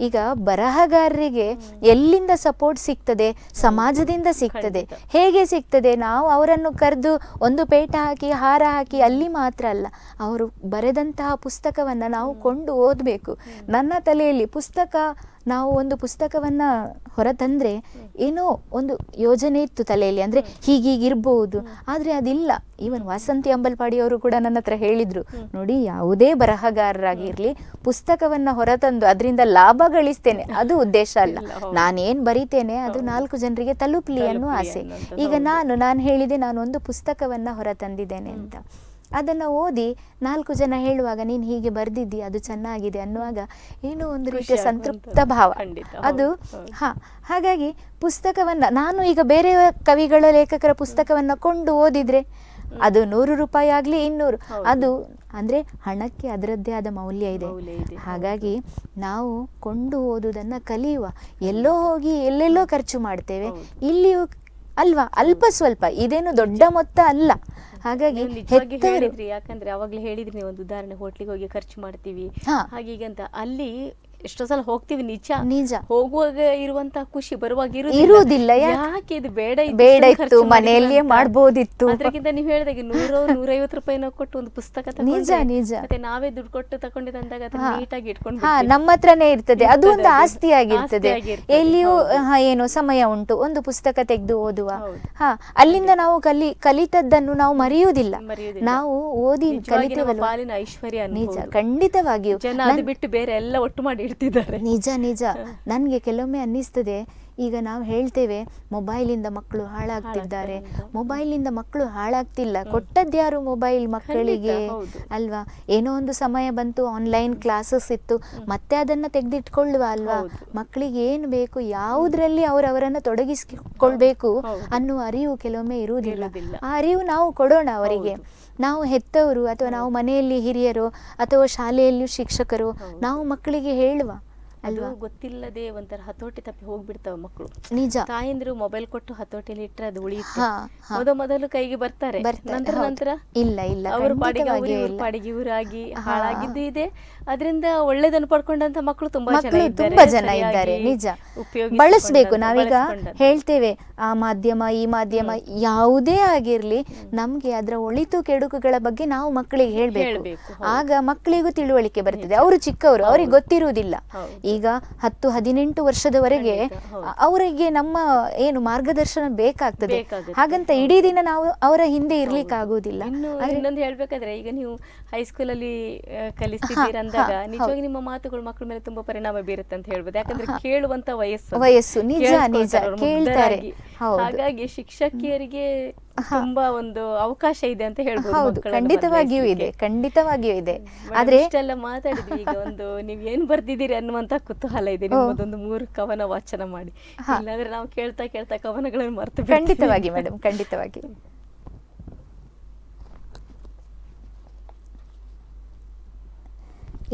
ಈಗ ಬರಹಗಾರರಿಗೆ ಎಲ್ಲಿಂದ ಸಪೋರ್ಟ್ ಸಿಗ್ತದೆ? ಸಮಾಜದಿಂದ ಸಿಗ್ತದೆ. ಹೇಗೆ ಸಿಗ್ತದೆ? ನಾವು ಅವರನ್ನು ಕರೆದು ಒಂದು ಪೇಟ ಹಾಕಿ ಹಾರ ಹಾಕಿ ಅಲ್ಲಿ ಮಾತ್ರ ಅಲ್ಲ ಅವರು ಬರೆದಂತಹ ಪುಸ್ತಕವನ್ನು ನಾವು ಕೊಂಡು ಓದಬೇಕು. ನನ್ನ ತಲೆಯಲ್ಲಿ ಪುಸ್ತಕ ನಾವು ಒಂದು ಪುಸ್ತಕವನ್ನ ಹೊರತಂದ್ರೆ ಏನೋ ಒಂದು ಯೋಜನೆ ಇತ್ತು ತಲೆಯಲ್ಲಿ ಅಂದ್ರೆ ಹೀಗೀಗಿರ್ಬೋದು. ಆದ್ರೆ ಅದಿಲ್ಲ. ಈವನ್ ವಾಸಂತಿ ಅಂಬಲ್ಪಾಡಿಯವರು ಕೂಡ ನನ್ನ ಹತ್ರ ಹೇಳಿದ್ರು ನೋಡಿ ಯಾವುದೇ ಬರಹಗಾರರಾಗಿರ್ಲಿ ಪುಸ್ತಕವನ್ನ ಹೊರತಂದು ಅದರಿಂದ ಲಾಭ ಗಳಿಸ್ತೇನೆ. ಅದು ಉದ್ದೇಶ ಅಲ್ಲ. ನಾನೇನು ಬರಿತೇನೆ ಅದು ನಾಲ್ಕು ಜನರಿಗೆ ತಲುಪ್ಲಿ ಅನ್ನೋ ಆಸೆ. ಈಗ ನಾನು ನಾನು ಹೇಳಿದೆ ನಾನು ಒಂದು ಪುಸ್ತಕವನ್ನ ಹೊರತಂದಿದ್ದೇನೆ ಅಂತ. ಅದನ್ನ ಓದಿ ನಾಲ್ಕು ಜನ ಹೇಳುವಾಗ ನೀನು ಹೀಗೆ ಬರ್ದಿದ್ದಿ ಅದು ಚೆನ್ನಾಗಿದೆ ಅನ್ನುವಾಗ ಏನೋ ಒಂದು ರೀತಿಯ ಸಂತೃಪ್ತ ಭಾವ. ಅದು. ಹಾ ಹಾಗಾಗಿ ಪುಸ್ತಕವನ್ನ ನಾನು ಈಗ ಬೇರೆ ಕವಿಗಳ ಲೇಖಕರ ಪುಸ್ತಕವನ್ನ ಕೊಂಡು ಓದಿದ್ರೆ ಅದು ನೂರು ರೂಪಾಯಿ ಆಗಲಿ ಇನ್ನೂರು. ಅದು ಅಂದ್ರೆ ಹಣಕ್ಕೆ ಅದರದ್ದೇ ಆದ ಮೌಲ್ಯ ಇದೆ. ಹಾಗಾಗಿ ನಾವು ಕೊಂಡು ಓದುವುದನ್ನು ಕಲಿಯುವ. ಎಲ್ಲೋ ಹೋಗಿ ಎಲ್ಲೆಲ್ಲೋ ಖರ್ಚು ಮಾಡ್ತೇವೆ. ಇಲ್ಲಿಯೂ ಅಲ್ವಾ ಅಲ್ಪ ಸ್ವಲ್ಪ. ಇದೇನು ದೊಡ್ಡ ಮೊತ್ತ ಅಲ್ಲ. ಹಾಗಾಗಿ ಯಾಕಂದ್ರೆ ಅವಾಗ್ಲೇ ಹೇಳಿದ್ರಿ ನೀವು ಒಂದು ಉದಾಹರಣೆ ಹೋಟ್ಲಿಗೆ ಹೋಗಿ ಖರ್ಚು ಮಾಡ್ತೀವಿ. ಹಾಗೆ ಹಾಗೀಗೆ ಅಂತ ಅಲ್ಲಿ ಎಷ್ಟೋ ಸಲ ಹೋಗ್ತೀವಿ ನಿಜ. ನಿಜ. ಹೋಗುವಾಗ ಇರುವಂತ ಖುಷಿ ಬರುವಾಗ ಇರುವುದಿಲ್ಲ, ಯಾಕೆ? ಇದು ಬೇಡ ಬೇಡ ಇತ್ತು, ಮನೆಯಲ್ಲಿಯೇ ಮಾಡಬಹುದಿತ್ತು ಮಾಡ್ಬೋದಿತ್ತು. ಅದ್ರಕ್ಕಿಂತ ನೀವು ಹೇಳಿದಾಗ ನೂರ ನೂರೈವತ್ತು ರೂಪಾಯಿನ ಕೊಟ್ಟು ಒಂದು ಪುಸ್ತಕ ನಿಜ, ನಿಜ. ಮತ್ತೆ ನಾವೇ ದುಡ್ಡು ಕೊಟ್ಟು ತಕೊಂಡಿದ್ದು ಅಂದಾಗ. ನೀಟಾಗಿ ಇಟ್ಕೊಂಡು ಹಾ ನಮ್ಮ ಹತ್ರನೇ ಇರ್ತದೆ. ಅದು ಒಂದು ಆಸ್ತಿ ಆಸ್ತಿಯಾಗಿರ್ತದೆ, ಎಲ್ಲಿಯೂ ಏನು ಸಮಯ ಉಂಟು. ಒಂದು ಪುಸ್ತಕ ತೆಗೆದು ಓದುವ. ಹಾ ಅಲ್ಲಿಂದ ನಾವು ಕಲಿ ಕಲಿತದ್ದನ್ನು ನಾವು ಮರೆಯುವುದಿಲ್ಲ. ನಾವು ಓದಿ ಕಲಿತೇವಲ್ಲ ಐಶ್ವರ್ಯ ನಿಜ ಖಂಡಿತವಾಗಿಯೂ. ಬಿಟ್ಟು ಬೇರೆ ಎಲ್ಲ ಒಟ್ಟು ಮಾಡಿ ಇಡ್ತಿದ್ದಾರೆ ನಿಜ ನಿಜ. ನನಗೆ ಕೆಲವೊಮ್ಮೆ ಅನ್ನಿಸ್ತದೆ ಈಗ ನಾವು ಹೇಳ್ತೇವೆ ಮೊಬೈಲಿಂದ ಮಕ್ಕಳು ಹಾಳಾಗ್ತಿದ್ದಾರೆ. ಮೊಬೈಲಿಂದ ಮಕ್ಕಳು ಹಾಳಾಗ್ತಿಲ್ಲ. ಕೊಟ್ಟದ್ಯಾರು ಮೊಬೈಲ್ ಮಕ್ಕಳಿಗೆ? ಅಲ್ವಾ? ಏನೋ ಒಂದು ಸಮಯ ಬಂತು ಆನ್ಲೈನ್ ಕ್ಲಾಸಸ್ ಇತ್ತು. ಮತ್ತೆ ಅದನ್ನ ತೆಗೆದಿಟ್ಕೊಳ್ಳುವ ಅಲ್ವಾ. ಮಕ್ಕಳಿಗೆ ಏನು ಬೇಕು ಯಾವುದ್ರಲ್ಲಿ ಅವರವರನ್ನು ತೊಡಗಿಸಿಕೊಳ್ಬೇಕು. ಅನ್ನುವ ಅರಿವು ಕೆಲವೊಮ್ಮೆ ಇರುವುದಿಲ್ಲ. ಆ ಅರಿವು ನಾವು ಕೊಡೋಣ ಅವರಿಗೆ. ನಾವು ಹೆತ್ತವರು ಅಥವಾ ನಾವು ಮನೆಯಲ್ಲಿ ಹಿರಿಯರು ಅಥವಾ ಶಾಲೆಯಲ್ಲಿ ಶಿಕ್ಷಕರು ನಾವು ಮಕ್ಕಳಿಗೆ ಹೇಳುವ ಅದು ಗೊತ್ತಿಲ್ಲದೆ ಒಂಥರ ಹತೋಟಿ ತಪ್ಪಿ ಹೋಗ್ಬಿಡ್ತಾವ ಮಕ್ಕಳು. ನಿಜ. ತಾಯಂದಿರು ಮೊಬೈಲ್ ಕೊಟ್ಟು ಹತೋಟಿಯಲ್ಲಿ ಇಟ್ಟರೆ ಅದು ಉಳಿಯುತ್ತೆ. ಹಾ, ಹಾ. ಮೊದ ಮೊದಲು ಕೈಗೆ ಬರ್ತಾರೆ. ನಂತರ ನಂತರ ಇಲ್ಲ, ಇಲ್ಲ, ಅವ್ರ ಪಾಡಿಗೆ ಅವ್ರು, ಪಾಡಿಗೆ ಇವರಾಗಿ ಹಾಳಾಗಿದ್ದು ಇದೆ. ಅದರಿಂದ ಒಳ್ಳೇದನ್ನು ಪಡ್ಕೊಂಡಂತ ಮಕ್ಕಳು ತುಂಬಾ ಜನ ತುಂಬಾ ಜನ ಇದ್ದಾರೆ. ನಿಜ. ಉಪಯೋಗ ಬಳಸ್ಬೇಕು. ನಾವೀಗ ಹೇಳ್ತೇವೆ ಆ ಮಾಧ್ಯಮ ಈ ಮಾಧ್ಯಮ ಯಾವುದೇ ಆಗಿರ್ಲಿ ನಮ್ಗೆ ಅದರ ಒಳಿತು ಕೆಡುಕುಗಳ ಬಗ್ಗೆ ನಾವು ಮಕ್ಕಳಿಗೆ ಹೇಳ್ಬೇಕು. ಆಗ ಮಕ್ಕಳಿಗೂ ತಿಳುವಳಿಕೆ ಬರ್ತದೆ. ಅವರು ಚಿಕ್ಕವರು ಅವರಿಗೆ ಗೊತ್ತಿರುವುದಿಲ್ಲ. ಹೌದು. ಈಗ ಹತ್ತು ಹದಿನೆಂಟು ವರ್ಷದವರೆಗೆ ಅವರಿಗೆ ನಮ್ಮ ಏನು ಮಾರ್ಗದರ್ಶನ ಬೇಕಾಗ್ತದೆ. ಹಾಗಂತ ಇಡೀ ದಿನ ನಾವು ಅವರ ಹಿಂದೆ ಇರ್ಲಿಕ್ಕೆ ಆಗುದಿಲ್ಲ ಇನ್ನು ಇನ್ನೊಂದು ಹೇಳ್ಬೇಕಾದ್ರೆ ಈಗ ನೀವು ಹೈಸ್ಕೂಲ್ ಅಲ್ಲಿ ಆ, ಅಂದಾಗ ನಿಜವಾಗಿ ನಿಮ್ಮ ಮಾತುಗಳು ಮಕ್ಕಳ ಮೇಲೆ ತುಂಬಾ ಪರಿಣಾಮ ಬೀರುತ್ತೆ ಅಂತ ಹೇಳ್ಬೋದು. ಯಾಕಂದ್ರೆ ಕೇಳುವಂತ ವಯಸ್ಸು. ವಯಸ್ಸು, ನಿಜ, ನಿಜ, ಕೇಳ್ತಾರೆ. ಹಾಗಾಗಿ ಶಿಕ್ಷಕಿಯರಿಗೆ ತುಂಬಾ ಒಂದು ಅವಕಾಶ ಇದೆ ಅಂತ ಹೇಳ್ಬೋದು ಖಂಡಿತವಾಗಿಯೂ ಇದೆ ಖಂಡಿತವಾಗಿಯೂ ಇದೆ. ಆದ್ರೆ ಇಷ್ಟೆಲ್ಲ ಮಾತಾಡಿದ್ವಿ ಈಗ ಒಂದು ನೀವ್ ಏನ್ ಬರ್ದಿದ್ದೀರಿ ಅನ್ನುವಂತ ಕುತೂಹಲ ಇದೆ. ನಿಮ್ಮದೊಂದು ಮೂರು ಕವನ ವಾಚನ ಮಾಡಿ. ಇಲ್ಲಾಂದ್ರೆ ನಾವು ಕೇಳ್ತಾ ಕೇಳ್ತಾ ಕವನಗಳನ್ನು ಮರ್ತು ಖಂಡಿತವಾಗಿ ಮೇಡಮ್ ಖಂಡಿತವಾಗಿ.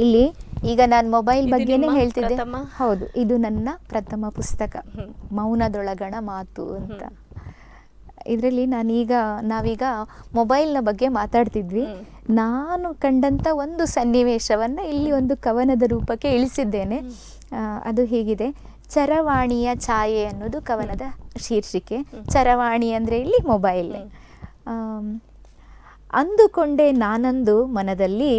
ಇಲ್ಲಿ ಈಗ ನಾನು ಮೊಬೈಲ್ ಬಗ್ಗೆನೆ ಹೇಳ್ತಿದ್ದೆ? ಹೌದು ಇದು ನನ್ನ ಪ್ರಥಮ ಪುಸ್ತಕ. ಮೌನದೊಳಗಣ ಮಾತು ಅಂತ. ಇದರಲ್ಲಿ ನಾನೀಗ ನಾವೀಗ ಮೊಬೈಲ್ನ ಬಗ್ಗೆ ಮಾತಾಡ್ತಿದ್ವಿ. ನಾನು ಕಂಡಂಥ ಒಂದು ಸನ್ನಿವೇಶವನ್ನು ಇಲ್ಲಿ ಒಂದು ಕವನದ ರೂಪಕ್ಕೆ ಇಳಿಸಿದ್ದೇನೆ. ಅದು ಹೀಗಿದೆ? ಚರವಾಣಿಯ ಛಾಯೆ ಅನ್ನೋದು ಕವನದ ಶೀರ್ಷಿಕೆ. ಚರವಾಣಿ ಅಂದರೆ ಇಲ್ಲಿ ಮೊಬೈಲ್. ಅಂದುಕೊಂಡೆ ನಾನಂದು ಮನದಲ್ಲಿ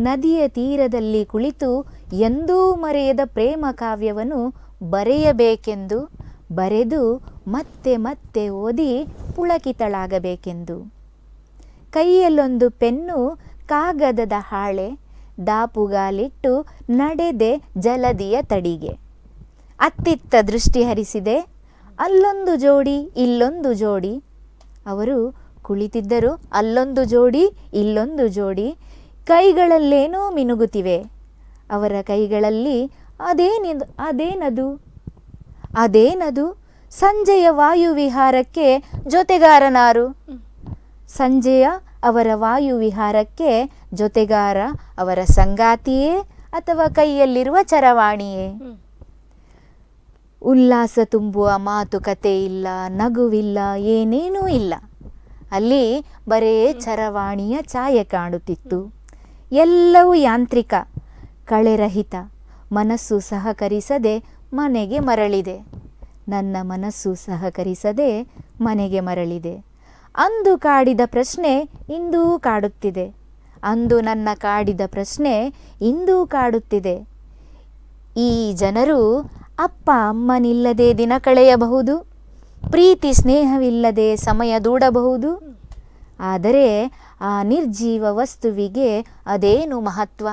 ನದಿಯ ತೀರದಲ್ಲಿ ಕುಳಿತು ಎಂದೂ ಮರೆಯದ ಪ್ರೇಮ ಕಾವ್ಯವನ್ನು ಬರೆಯಬೇಕೆಂದು ಬರೆದು ಮತ್ತೆ ಮತ್ತೆ ಓದಿ ಪುಳಕಿತಳಾಗಬೇಕೆಂದು. ಕೈಯಲ್ಲೊಂದು ಪೆನ್ನು ಕಾಗದದ ಹಾಳೆ ದಾಪುಗಾಲಿಟ್ಟು ನಡೆದೆ ಜಲದಿಯ ತಡಿಗೆ. ಅತ್ತಿತ್ತ ದೃಷ್ಟಿ ಹರಿಸಿದೆ, ಅಲ್ಲೊಂದು ಜೋಡಿ, ಇಲ್ಲೊಂದು ಜೋಡಿ. ಅವರು ಕುಳಿತಿದ್ದರು, ಅಲ್ಲೊಂದು ಜೋಡಿ, ಇಲ್ಲೊಂದು ಜೋಡಿ. ಕೈಗಳಲ್ಲೇನೋ ಮಿನುಗುತ್ತಿವೆ, ಅವರ ಕೈಗಳಲ್ಲಿ ಅದೇನಿದು, ಅದೇನದು? ಅದೇನದು? ಸಂಜೆಯ ವಾಯುವಿಹಾರಕ್ಕೆ ಜೊತೆಗಾರನಾರು. ಸಂಜೆಯ ಅವರ ವಾಯುವಿಹಾರಕ್ಕೆ ಜೊತೆಗಾರ ಅವರ ಸಂಗಾತಿಯೇ ಅಥವಾ ಕೈಯಲ್ಲಿರುವ ಚರವಾಣಿಯೇ? ಉಲ್ಲಾಸ ತುಂಬುವ ಮಾತುಕತೆ ಇಲ್ಲ, ನಗುವಿಲ್ಲ, ಏನೇನೂ ಇಲ್ಲ. ಅಲ್ಲಿ ಬರೇ ಚರವಾಣಿಯ ಛಾಯೆ ಕಾಣುತ್ತಿತ್ತು. ಎಲ್ಲವೂ ಯಾಂತ್ರಿಕ, ಕಳೆರಹಿತ, ಮನಸ್ಸು ಸಹಕರಿಸದೆ ಮನೆಗೆ ಮರಳಿದೆ. ನನ್ನ ಮನಸ್ಸು ಸಹಕರಿಸದೆ ಮನೆಗೆ ಮರಳಿದೆ. ಅಂದು ಕಾಡಿದ ಪ್ರಶ್ನೆ ಇಂದೂ ಕಾಡುತ್ತಿದೆ. ಅಂದು ನನ್ನ ಕಾಡಿದ ಪ್ರಶ್ನೆ ಇಂದೂ ಕಾಡುತ್ತಿದೆ. ಈ ಜನರು ಅಪ್ಪ ಅಮ್ಮನಿಲ್ಲದೆ ದಿನ ಕಳೆಯಬಹುದು. ಪ್ರೀತಿ ಸ್ನೇಹವಿಲ್ಲದೆ ಸಮಯ ದೂಡಬಹುದು. ಆದರೆ ಆ ನಿರ್ಜೀವ ವಸ್ತುವಿಗೆ ಅದೇನು ಮಹತ್ವ?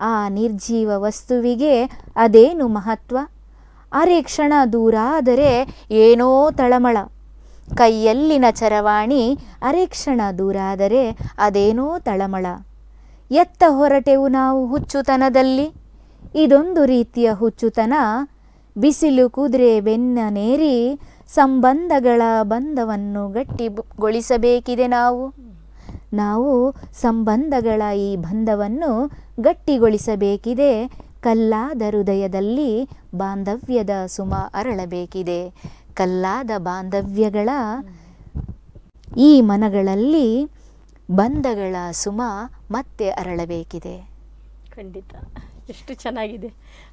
ಆ ನಿರ್ಜೀವ ವಸ್ತುವಿಗೆ ಅದೇನು ಮಹತ್ವ? ಅರೆ ಕ್ಷಣ ದೂರ ಆದರೆ ಏನೋ ತಳಮಳ. ಕೈಯಲ್ಲಿನ ಚರವಾಣಿ ಅರೆ ಕ್ಷಣ ದೂರ ಆದರೆ ಅದೇನೋ ತಳಮಳ. ಎತ್ತ ಹೊರಟೆವು ನಾವು ಹುಚ್ಚುತನದಲ್ಲಿ. ಇದೊಂದು ರೀತಿಯ ಹುಚ್ಚುತನ. ಬಿಸಿಲು ಕುದುರೆ ಬೆನ್ನನೇರಿ ಸಂಬಂಧಗಳ ಬಂಧವನ್ನು ಗಟ್ಟಿಗೊಳಿಸಬೇಕಿದೆ ನಾವು. ನಾವು ಸಂಬಂಧಗಳ ಈ ಬಂಧವನ್ನು ಗಟ್ಟಿಗೊಳಿಸಬೇಕಿದೆ. ಕಲ್ಲಾದ ಹೃದಯದಲ್ಲಿ ಬಾಂಧವ್ಯದ ಸುಮ ಅರಳಬೇಕಿದೆ. ಕಲ್ಲಾದ ಬಾಂಧವ್ಯಗಳ ಈ ಮನಗಳಲ್ಲಿ ಬಂಧಗಳ ಸುಮ ಮತ್ತೆ ಅರಳಬೇಕಿದೆ. ಖಂಡಿತ. ಎಷ್ಟು ಚೆನ್ನಾಗಿದೆ.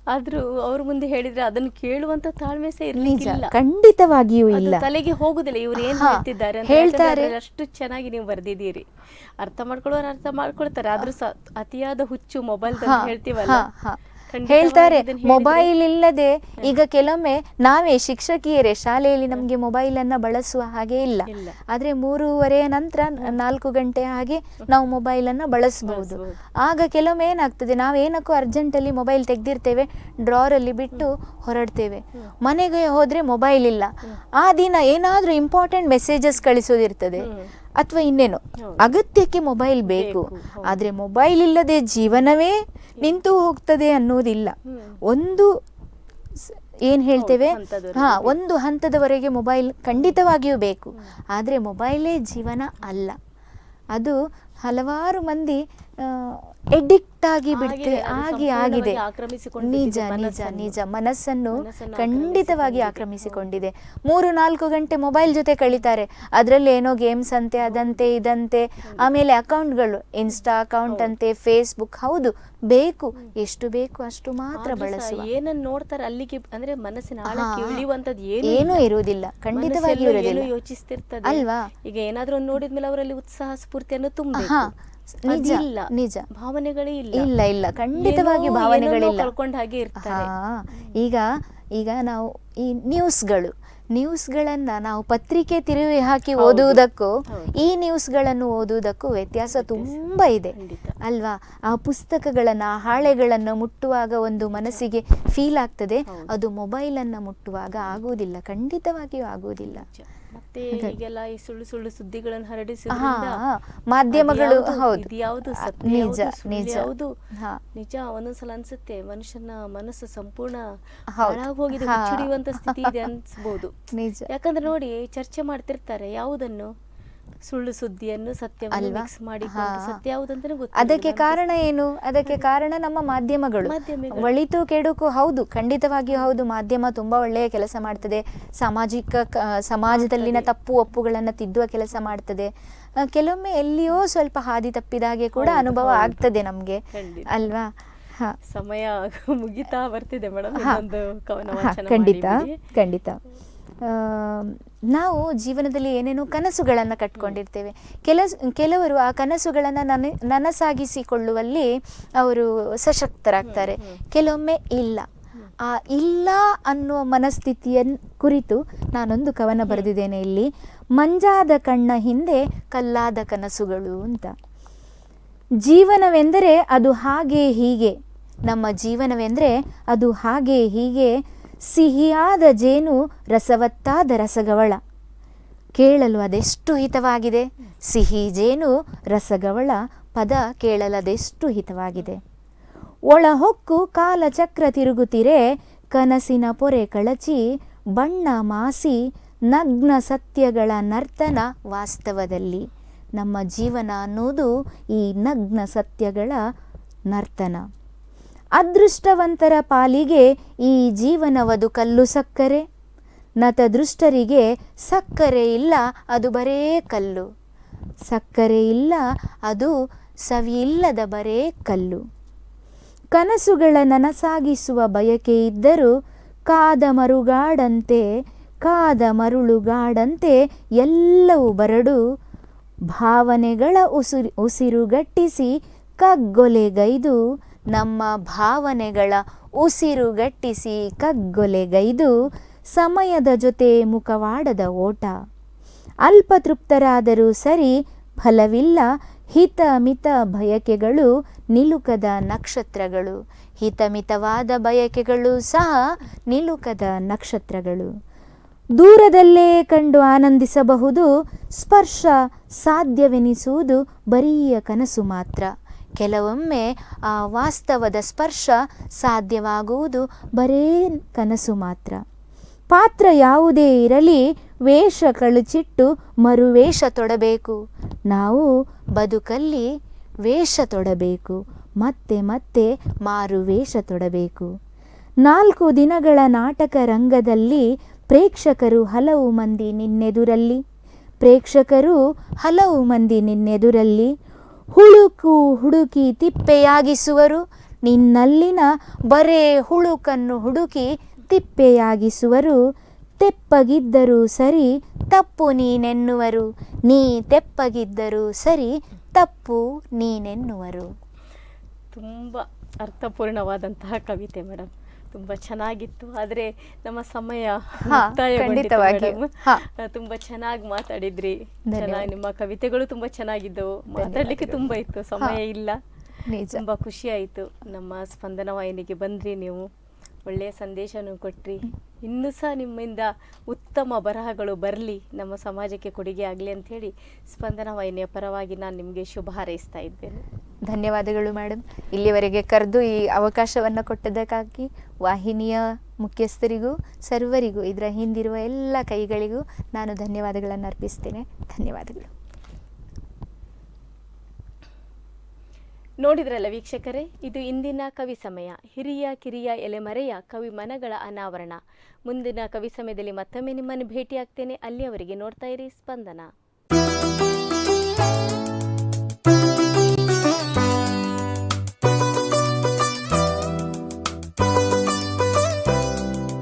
ಆದ್ರೂ ಅವ್ರ ಮುಂದೆ ಹೇಳಿದ್ರೆ ಅದನ್ನು ಕೇಳುವಂತ ತಾಳ್ಮೆ ಸಹ ಇರ್ಲಿಕ್ಕಿಲ್ಲ ಖಂಡಿತವಾಗಿಯೂ ಇಲ್ಲ. ತಲೆಗೆ ಹೋಗುದಿಲ್ಲ. ಇವ್ರು ಏನ್ ಹೇಳ್ತಿದ್ದಾರೆ ಅಂತ. ಹೇಳ್ತಾರೆ. ಅಷ್ಟು ಚೆನ್ನಾಗಿ ನೀವು ಬರ್ದಿದ್ದೀರಿ. ಅರ್ಥ ಮಾಡ್ಕೊಳ್ಳೋರು ಅರ್ಥ ಮಾಡ್ಕೊಳ್ತಾರೆ. ಆದ್ರೂ ಅತಿಯಾದ ಹುಚ್ಚು ಮೊಬೈಲ್ ಹೇಳ್ತೀವಲ್ಲ? ಹೇಳ್ತಾರೆ ಮೊಬೈಲ್ ಇಲ್ಲದೆ ಈಗ ಕೆಲವೊಮ್ಮೆ ನಾವೇ ಶಿಕ್ಷಕಿಯರೇ ಶಾಲೆಯಲ್ಲಿ ನಮಗೆ ಮೊಬೈಲ್ ಅನ್ನ ಬಳಸುವ ಹಾಗೆ ಇಲ್ಲ. ಆದ್ರೆ ಮೂರುವರೆಯ ನಂತರ ನಾಲ್ಕು ಗಂಟೆ ಹಾಗೆ ನಾವು ಮೊಬೈಲ್ ಅನ್ನ ಬಳಸಬಹುದು ಆಗ ಕೆಲವೊಮ್ಮೆ ಏನಾಗ್ತದೆ ನಾವು ಏನಕ್ಕೂ ಅರ್ಜೆಂಟ್ ಅಲ್ಲಿ ಮೊಬೈಲ್ ತೆಗ್ದಿರ್ತೇವೆ ಡ್ರಾರ್ ಅಲ್ಲಿ ಬಿಟ್ಟು ಹೊರಡ್ತೇವೆ. ಮನೆಗೆ ಹೋದ್ರೆ ಮೊಬೈಲ್ ಇಲ್ಲ. ಆ ದಿನ ಏನಾದ್ರೂ ಇಂಪಾರ್ಟೆಂಟ್ ಮೆಸೇಜಸ್ ಕಳಿಸೋದಿರ್ತದೆ. ಅಥವಾ ಇನ್ನೇನು? ಅಗತ್ಯಕ್ಕೆ ಮೊಬೈಲ್ ಬೇಕು ಆದರೆ ಮೊಬೈಲ್ ಇಲ್ಲದೆ ಜೀವನವೇ ನಿಂತು ಹೋಗ್ತದೆ ಅನ್ನೋದಿಲ್ಲ. ಒಂದು ಏನ್ ಹೇಳ್ತೇವೆ? ಹಾ ಒಂದು ಹಂತದವರೆಗೆ ಮೊಬೈಲ್ ಖಂಡಿತವಾಗಿಯೂ ಬೇಕು. ಆದ್ರೆ ಮೊಬೈಲೇ ಜೀವನ ಅಲ್ಲ. ಅದು ಹಲವಾರು ಮಂದಿ ಎಡಿಕ್ಟ್ ಆಗಿ ಬಿಡ್ತೇವೆ ಆಗಿ ಆಗಿದೆ. ನಿಜ ನಿಜ ನಿಜ ಮನಸ್ಸನ್ನು ಖಂಡಿತವಾಗಿ ಆಕ್ರಮಿಸಿಕೊಂಡಿದೆ. ಮೂರು ನಾಲ್ಕು ಗಂಟೆ ಮೊಬೈಲ್ ಜೊತೆ ಕಳೀತಾರೆ. ಅದರಲ್ಲಿ ಏನೋ ಗೇಮ್ಸ್ ಅಂತೆ ಅದಂತೆ ಇದಂತೆ ಆಮೇಲೆ ಅಕೌಂಟ್ಗಳು ಇನ್ಸ್ಟಾ ಅಕೌಂಟ್ ಅಂತೆ ಫೇಸ್ಬುಕ್ ಹೌದು ಬೇಕು ಎಷ್ಟು ಬೇಕು ಅಷ್ಟು ಮಾತ್ರ ಬಳಸಿ ಏನನ್ನ ನೋಡ್ತಾರೆ ಅಲ್ಲಿಗೆ ಅಂದ್ರೆ ಮನಸ್ಸಿನ ಏನು. ಇರುವುದಿಲ್ಲ. ಖಂಡಿತವಾಗಿ ಇರುವುದಿಲ್ಲ. ಯೋಚಿಸ್ತಿರ್ತದೆ. ಅಲ್ವಾ? ಈಗ ಏನಾದ್ರೂ ನೋಡಿದ್ಮೇಲೆ ಅವರಲ್ಲಿ ಉತ್ಸಾಹ ಸ್ಫೂರ್ತಿಯನ್ನು ಹಾ, ನಿಜ. ನಿಜ. ಭಾವನೆಗಳೇ ಇಲ್ಲ. ಇಲ್ಲ ಇಲ್ಲ. ಖಂಡಿತವಾಗಿ ಭಾವನೆಗಳಿಲ್ಲ. ಕಳ್ಕೊಂಡ ಹಾಗೆ ಇರ್ತಾರೆ. ಈಗ ಈಗ ನಾವು ಈ ನ್ಯೂಸ್ಗಳು ನ್ಯೂಸ್ಗಳನ್ನ ನಾವು ಪತ್ರಿಕೆ ತಿರುವಿ ಹಾಕಿ. ಓದುವುದಕ್ಕೂ ಈ ನ್ಯೂಸ್ಗಳನ್ನು ಓದುವುದಕ್ಕೂ ವ್ಯತ್ಯಾಸ ತುಂಬಾ ಇದೆ. ಅಲ್ವಾ? ಆ ಪುಸ್ತಕಗಳನ್ನ ಆ ಹಾಳೆಗಳನ್ನು ಮುಟ್ಟುವಾಗ ಒಂದು ಮನಸ್ಸಿಗೆ ಫೀಲ್ ಆಗ್ತದೆ. ಅದು ಮೊಬೈಲ್ ಅನ್ನ ಮುಟ್ಟುವಾಗ ಆಗುವುದಿಲ್ಲ. ಖಂಡಿತವಾಗಿಯೂ ಆಗುವುದಿಲ್ಲ. ಮತ್ತೆ. ಈಗೆಲ್ಲ ಈ ಸುಳ್ಳು ಸುಳ್ಳು ಸುದ್ದಿಗಳನ್ನು ಹರಡಿಸಿದ್ರಿಂದ ಮಾಧ್ಯಮಗಳು ಹೌದು. ಯಾವುದು ನಿಜ. ನಿಜ ಯಾವ್ದು? ನಿಜ ಒಂದೊಂದ್ಸಲ ಅನ್ಸುತ್ತೆ. ಮನುಷ್ಯನ ಮನಸ್ಸು ಸಂಪೂರ್ಣ ಹಾಳಾಗಿ ಹಾಳಾಗ್ ಹೋಗಿದೆ ಹಾ. ಸ್ಥಿತಿ ಇದೆ ಅನ್ಸ್ಬೋದು. ಯಾಕಂದ್ರೆ ನೋಡಿ ಚರ್ಚೆ ಮಾಡ್ತಿರ್ತಾರೆ ಯಾವುದನ್ನು? ಸುಳ್ಳು ಸುದ್ದಿಯನ್ನು ಸತ್ಯವನ್ನು? ಮಿಕ್ಸ್ ಮಾಡಿ. ಸತ್ಯ ಯಾವುದಂತಾನೆ ಅದಕ್ಕೆ ಕಾರಣ ಏನು? ಅದಕ್ಕೆ ಕಾರಣ ನಮ್ಮ ಮಾಧ್ಯಮಗಳು. ಒಳಿತು ಕೆಡುಕು ಹೌದು ಖಂಡಿತವಾಗಿಯೂ ಹೌದು. ಮಾಧ್ಯಮ ತುಂಬಾ ಒಳ್ಳೆಯ ಕೆಲಸ ಮಾಡ್ತದೆ. ಸಾಮಾಜಿಕ ಸಮಾಜದಲ್ಲಿನ ತಪ್ಪು ಒಪ್ಪುಗಳನ್ನ ತಿದ್ದುವ ಕೆಲಸ ಮಾಡ್ತದೆ. ಕೆಲವೊಮ್ಮೆ ಎಲ್ಲಿಯೋ ಸ್ವಲ್ಪ ಹಾದಿ ತಪ್ಪಿದಾಗೆ ಕೂಡ ಅನುಭವ. ಆಗ್ತದೆ ನಮ್ಗೆ. ಅಲ್ವಾ? ಹ. ಸಮಯ ಮುಗಿತಾ ಬರ್ತಿದೆ ಮೇಡಮ್ ಖಂಡಿತ. ಖಂಡಿತ. ನಾವು ಜೀವನದಲ್ಲಿ ಏನೇನೋ ಕನಸುಗಳನ್ನು ಕಟ್ಕೊಂಡಿರ್ತೇವೆ. ಕೆಲ ಕೆಲವರು ಆ ಕನಸುಗಳನ್ನು ನನ ನನಸಾಗಿಸಿಕೊಳ್ಳುವಲ್ಲಿ ಅವರು ಸಶಕ್ತರಾಗ್ತಾರೆ. ಕೆಲವೊಮ್ಮೆ ಇಲ್ಲ. ಆ ಇಲ್ಲ ಅನ್ನುವ ಮನಸ್ಥಿತಿಯ ಕುರಿತು ನಾನೊಂದು ಕವನ ಬರೆದಿದ್ದೇನೆ ಇಲ್ಲಿ. ಮಂಜಾದ ಕಣ್ಣ ಹಿಂದೆ ಕಲ್ಲಾದ ಕನಸುಗಳು ಅಂತ. ಜೀವನವೆಂದರೆ ಅದು ಹಾಗೆ ಹೀಗೆ. ನಮ್ಮ ಜೀವನವೆಂದರೆ ಅದು ಹಾಗೆ ಹೀಗೆ ಸಿಹಿಯಾದ ಜೇನು, ರಸವತ್ತಾದ ರಸಗವಳ. ಕೇಳಲು ಅದೆಷ್ಟು ಹಿತವಾಗಿದೆ? ಸಿಹಿ ಜೇನು, ರಸಗವಳ ಪದ ಕೇಳಲದೆಷ್ಟು ಹಿತವಾಗಿದೆ? ಒಳಹೊಕ್ಕು ಕಾಲಚಕ್ರ ತಿರುಗುತ್ತಿರೆ, ಕನಸಿನ ಪೊರೆ ಕಳಚಿ, ಬಣ್ಣ ಮಾಸಿ, ನಗ್ನ ಸತ್ಯಗಳ ನರ್ತನ ವಾಸ್ತವದಲ್ಲಿ. ನಮ್ಮ ಜೀವನ ಅನ್ನೋದು ಈ ನಗ್ನ ಸತ್ಯಗಳ ನರ್ತನ. ಅದೃಷ್ಟವಂತರ ಪಾಲಿಗೆ ಈ ಜೀವನವದು ಕಲ್ಲು ಸಕ್ಕರೆ. ನತದೃಷ್ಟರಿಗೆ ಸಕ್ಕರೆ ಇಲ್ಲ, ಅದು ಬರೇ ಕಲ್ಲು. ಸಕ್ಕರೆ ಇಲ್ಲ, ಅದು ಸವಿಯಿಲ್ಲದ ಬರೇ ಕಲ್ಲು. ಕನಸುಗಳ ನನಸಾಗಿಸುವ ಬಯಕೆ ಇದ್ದರೂ ಕಾದ ಮರುಗಾಡಂತೆ, ಕಾದ ಮರುಳುಗಾಡಂತೆ ಎಲ್ಲವೂ ಬರಡು. ಭಾವನೆಗಳ ಉಸಿರು ಉಸಿರುಗಟ್ಟಿಸಿ ಕಗ್ಗೊಲೆಗೈದು ನಮ್ಮ ಭಾವನೆಗಳ ಉಸಿರುಗಟ್ಟಿಸಿ ಕಗ್ಗೊಲೆಗೈದು ಸಮಯದ ಜೊತೆ ಮುಖವಾಡದ ಓಟ. ಅಲ್ಪತೃಪ್ತರಾದರೂ ಸರಿ ಫಲವಿಲ್ಲ. ಹಿತ ಮಿತ ಬಯಕೆಗಳು ನಿಲುಕದ ನಕ್ಷತ್ರಗಳು. ಹಿತಮಿತವಾದ ಬಯಕೆಗಳು ಸಹ ನಿಲುಕದ ನಕ್ಷತ್ರಗಳು. ದೂರದಲ್ಲೇ ಕಂಡು ಆನಂದಿಸಬಹುದು. ಸ್ಪರ್ಶ ಸಾಧ್ಯವೆನಿಸುವುದು ಬರಿಯ ಕನಸು ಮಾತ್ರ. ಕೆಲವೊಮ್ಮೆ ಆ ವಾಸ್ತವದ ಸ್ಪರ್ಶ ಸಾಧ್ಯವಾಗುವುದು ಬರೇ ಕನಸು ಮಾತ್ರ. ಪಾತ್ರ ಯಾವುದೇ ಇರಲಿ, ವೇಷ ಕಳುಚಿಟ್ಟು ಮರುವೇಷ ತೊಡಬೇಕು. ನಾವು ಬದುಕಲ್ಲಿ ವೇಷ ತೊಡಬೇಕು, ಮತ್ತೆ ಮತ್ತೆ ಮಾರುವೇಷ ತೊಡಬೇಕು. ನಾಲ್ಕು ದಿನಗಳ ನಾಟಕ ರಂಗದಲ್ಲಿ ಪ್ರೇಕ್ಷಕರು ಹಲವು ಮಂದಿ ನಿನ್ನೆದುರಲ್ಲಿ. ಪ್ರೇಕ್ಷಕರು ಹಲವು ಮಂದಿ ನಿನ್ನೆದುರಲ್ಲಿ. ಹುಳುಕು ಹುಡುಕಿ ತಿಪ್ಪೆಯಾಗಿಸುವರು. ನಿನ್ನಲ್ಲಿನ ಬರೇ ಹುಳುಕನ್ನು ಹುಡುಕಿ ತಿಪ್ಪೆಯಾಗಿಸುವರು. ತೆಪ್ಪಗಿದ್ದರೂ ಸರಿ ತಪ್ಪು ನೀನೆನ್ನುವರು. ನೀ ತೆಪ್ಪಗಿದ್ದರೂ ಸರಿ ತಪ್ಪು ನೀನೆನ್ನುವರು. ತುಂಬ ಅರ್ಥಪೂರ್ಣವಾದಂತಹ ಕವಿತೆ ಮೇಡಮ್ ತುಂಬ ಚೆನ್ನಾಗಿತ್ತು. ಆದರೆ ನಮ್ಮ ಸಮಯ ಖಂಡಿತವಾಗಿ. ತುಂಬ ಚೆನ್ನಾಗಿ ಮಾತಾಡಿದ್ರಿ. ಚೆನ್ನಾಗಿ ನಿಮ್ಮ ಕವಿತೆಗಳು ತುಂಬ ಚೆನ್ನಾಗಿದ್ದವು. ಮಾತಾಡ್ಲಿಕ್ಕೆ ತುಂಬ ಇತ್ತು. ಸಮಯ ಇಲ್ಲ. ತುಂಬ ಖುಷಿ ಆಯಿತು. ನಮ್ಮ ಸ್ಪಂದನ ವಾಹಿನಿಗೆ ಬಂದ್ರಿ ನೀವು. ಒಳ್ಳೆಯ ಸಂದೇಶನೂ ಕೊಟ್ರಿ. ಇನ್ನೂ ಸಹ ನಿಮ್ಮಿಂದ ಉತ್ತಮ ಬರಹಗಳು ಬರಲಿ ನಮ್ಮ ಸಮಾಜಕ್ಕೆ ಕೊಡುಗೆ ಆಗಲಿ ಅಂಥೇಳಿ ಸ್ಪಂದನ ವಾಹಿನಿಯ ಪರವಾಗಿ ನಾನು ನಿಮಗೆ ಶುಭ ಹಾರೈಸ್ತಾ ಇದ್ದೇನೆ. ಧನ್ಯವಾದಗಳು ಮೇಡಮ್ ಇಲ್ಲಿವರೆಗೆ ಕರೆದು ಈ ಅವಕಾಶವನ್ನು ಕೊಟ್ಟದಕ್ಕಾಗಿ ವಾಹಿನಿಯ ಮುಖ್ಯಸ್ಥರಿಗೂ ಸರ್ವರಿಗೂ ಇದರ ಹಿಂದಿರುವ ಎಲ್ಲ ಕೈಗಳಿಗೂ ನಾನು ಧನ್ಯವಾದಗಳನ್ನು ಅರ್ಪಿಸ್ತೇನೆ. ಧನ್ಯವಾದಗಳು. ನೋಡಿದ್ರಲ್ಲ ವೀಕ್ಷಕರೇ ಇದು ಇಂದಿನ ಕವಿ ಸಮಯ. ಹಿರಿಯ ಕಿರಿಯ ಎಲೆಮರೆಯ ಕವಿ ಮನಗಳ ಅನಾವರಣ. ಮುಂದಿನ ಕವಿ ಸಮಯದಲ್ಲಿ ಮತ್ತೊಮ್ಮೆ ನಿಮ್ಮನ್ನು ಭೇಟಿಯಾಗ್ತೇನೆ. ಅಲ್ಲಿಯವರೆಗೆ ನೋಡ್ತಾ ಇರಿ ಸ್ಪಂದನ.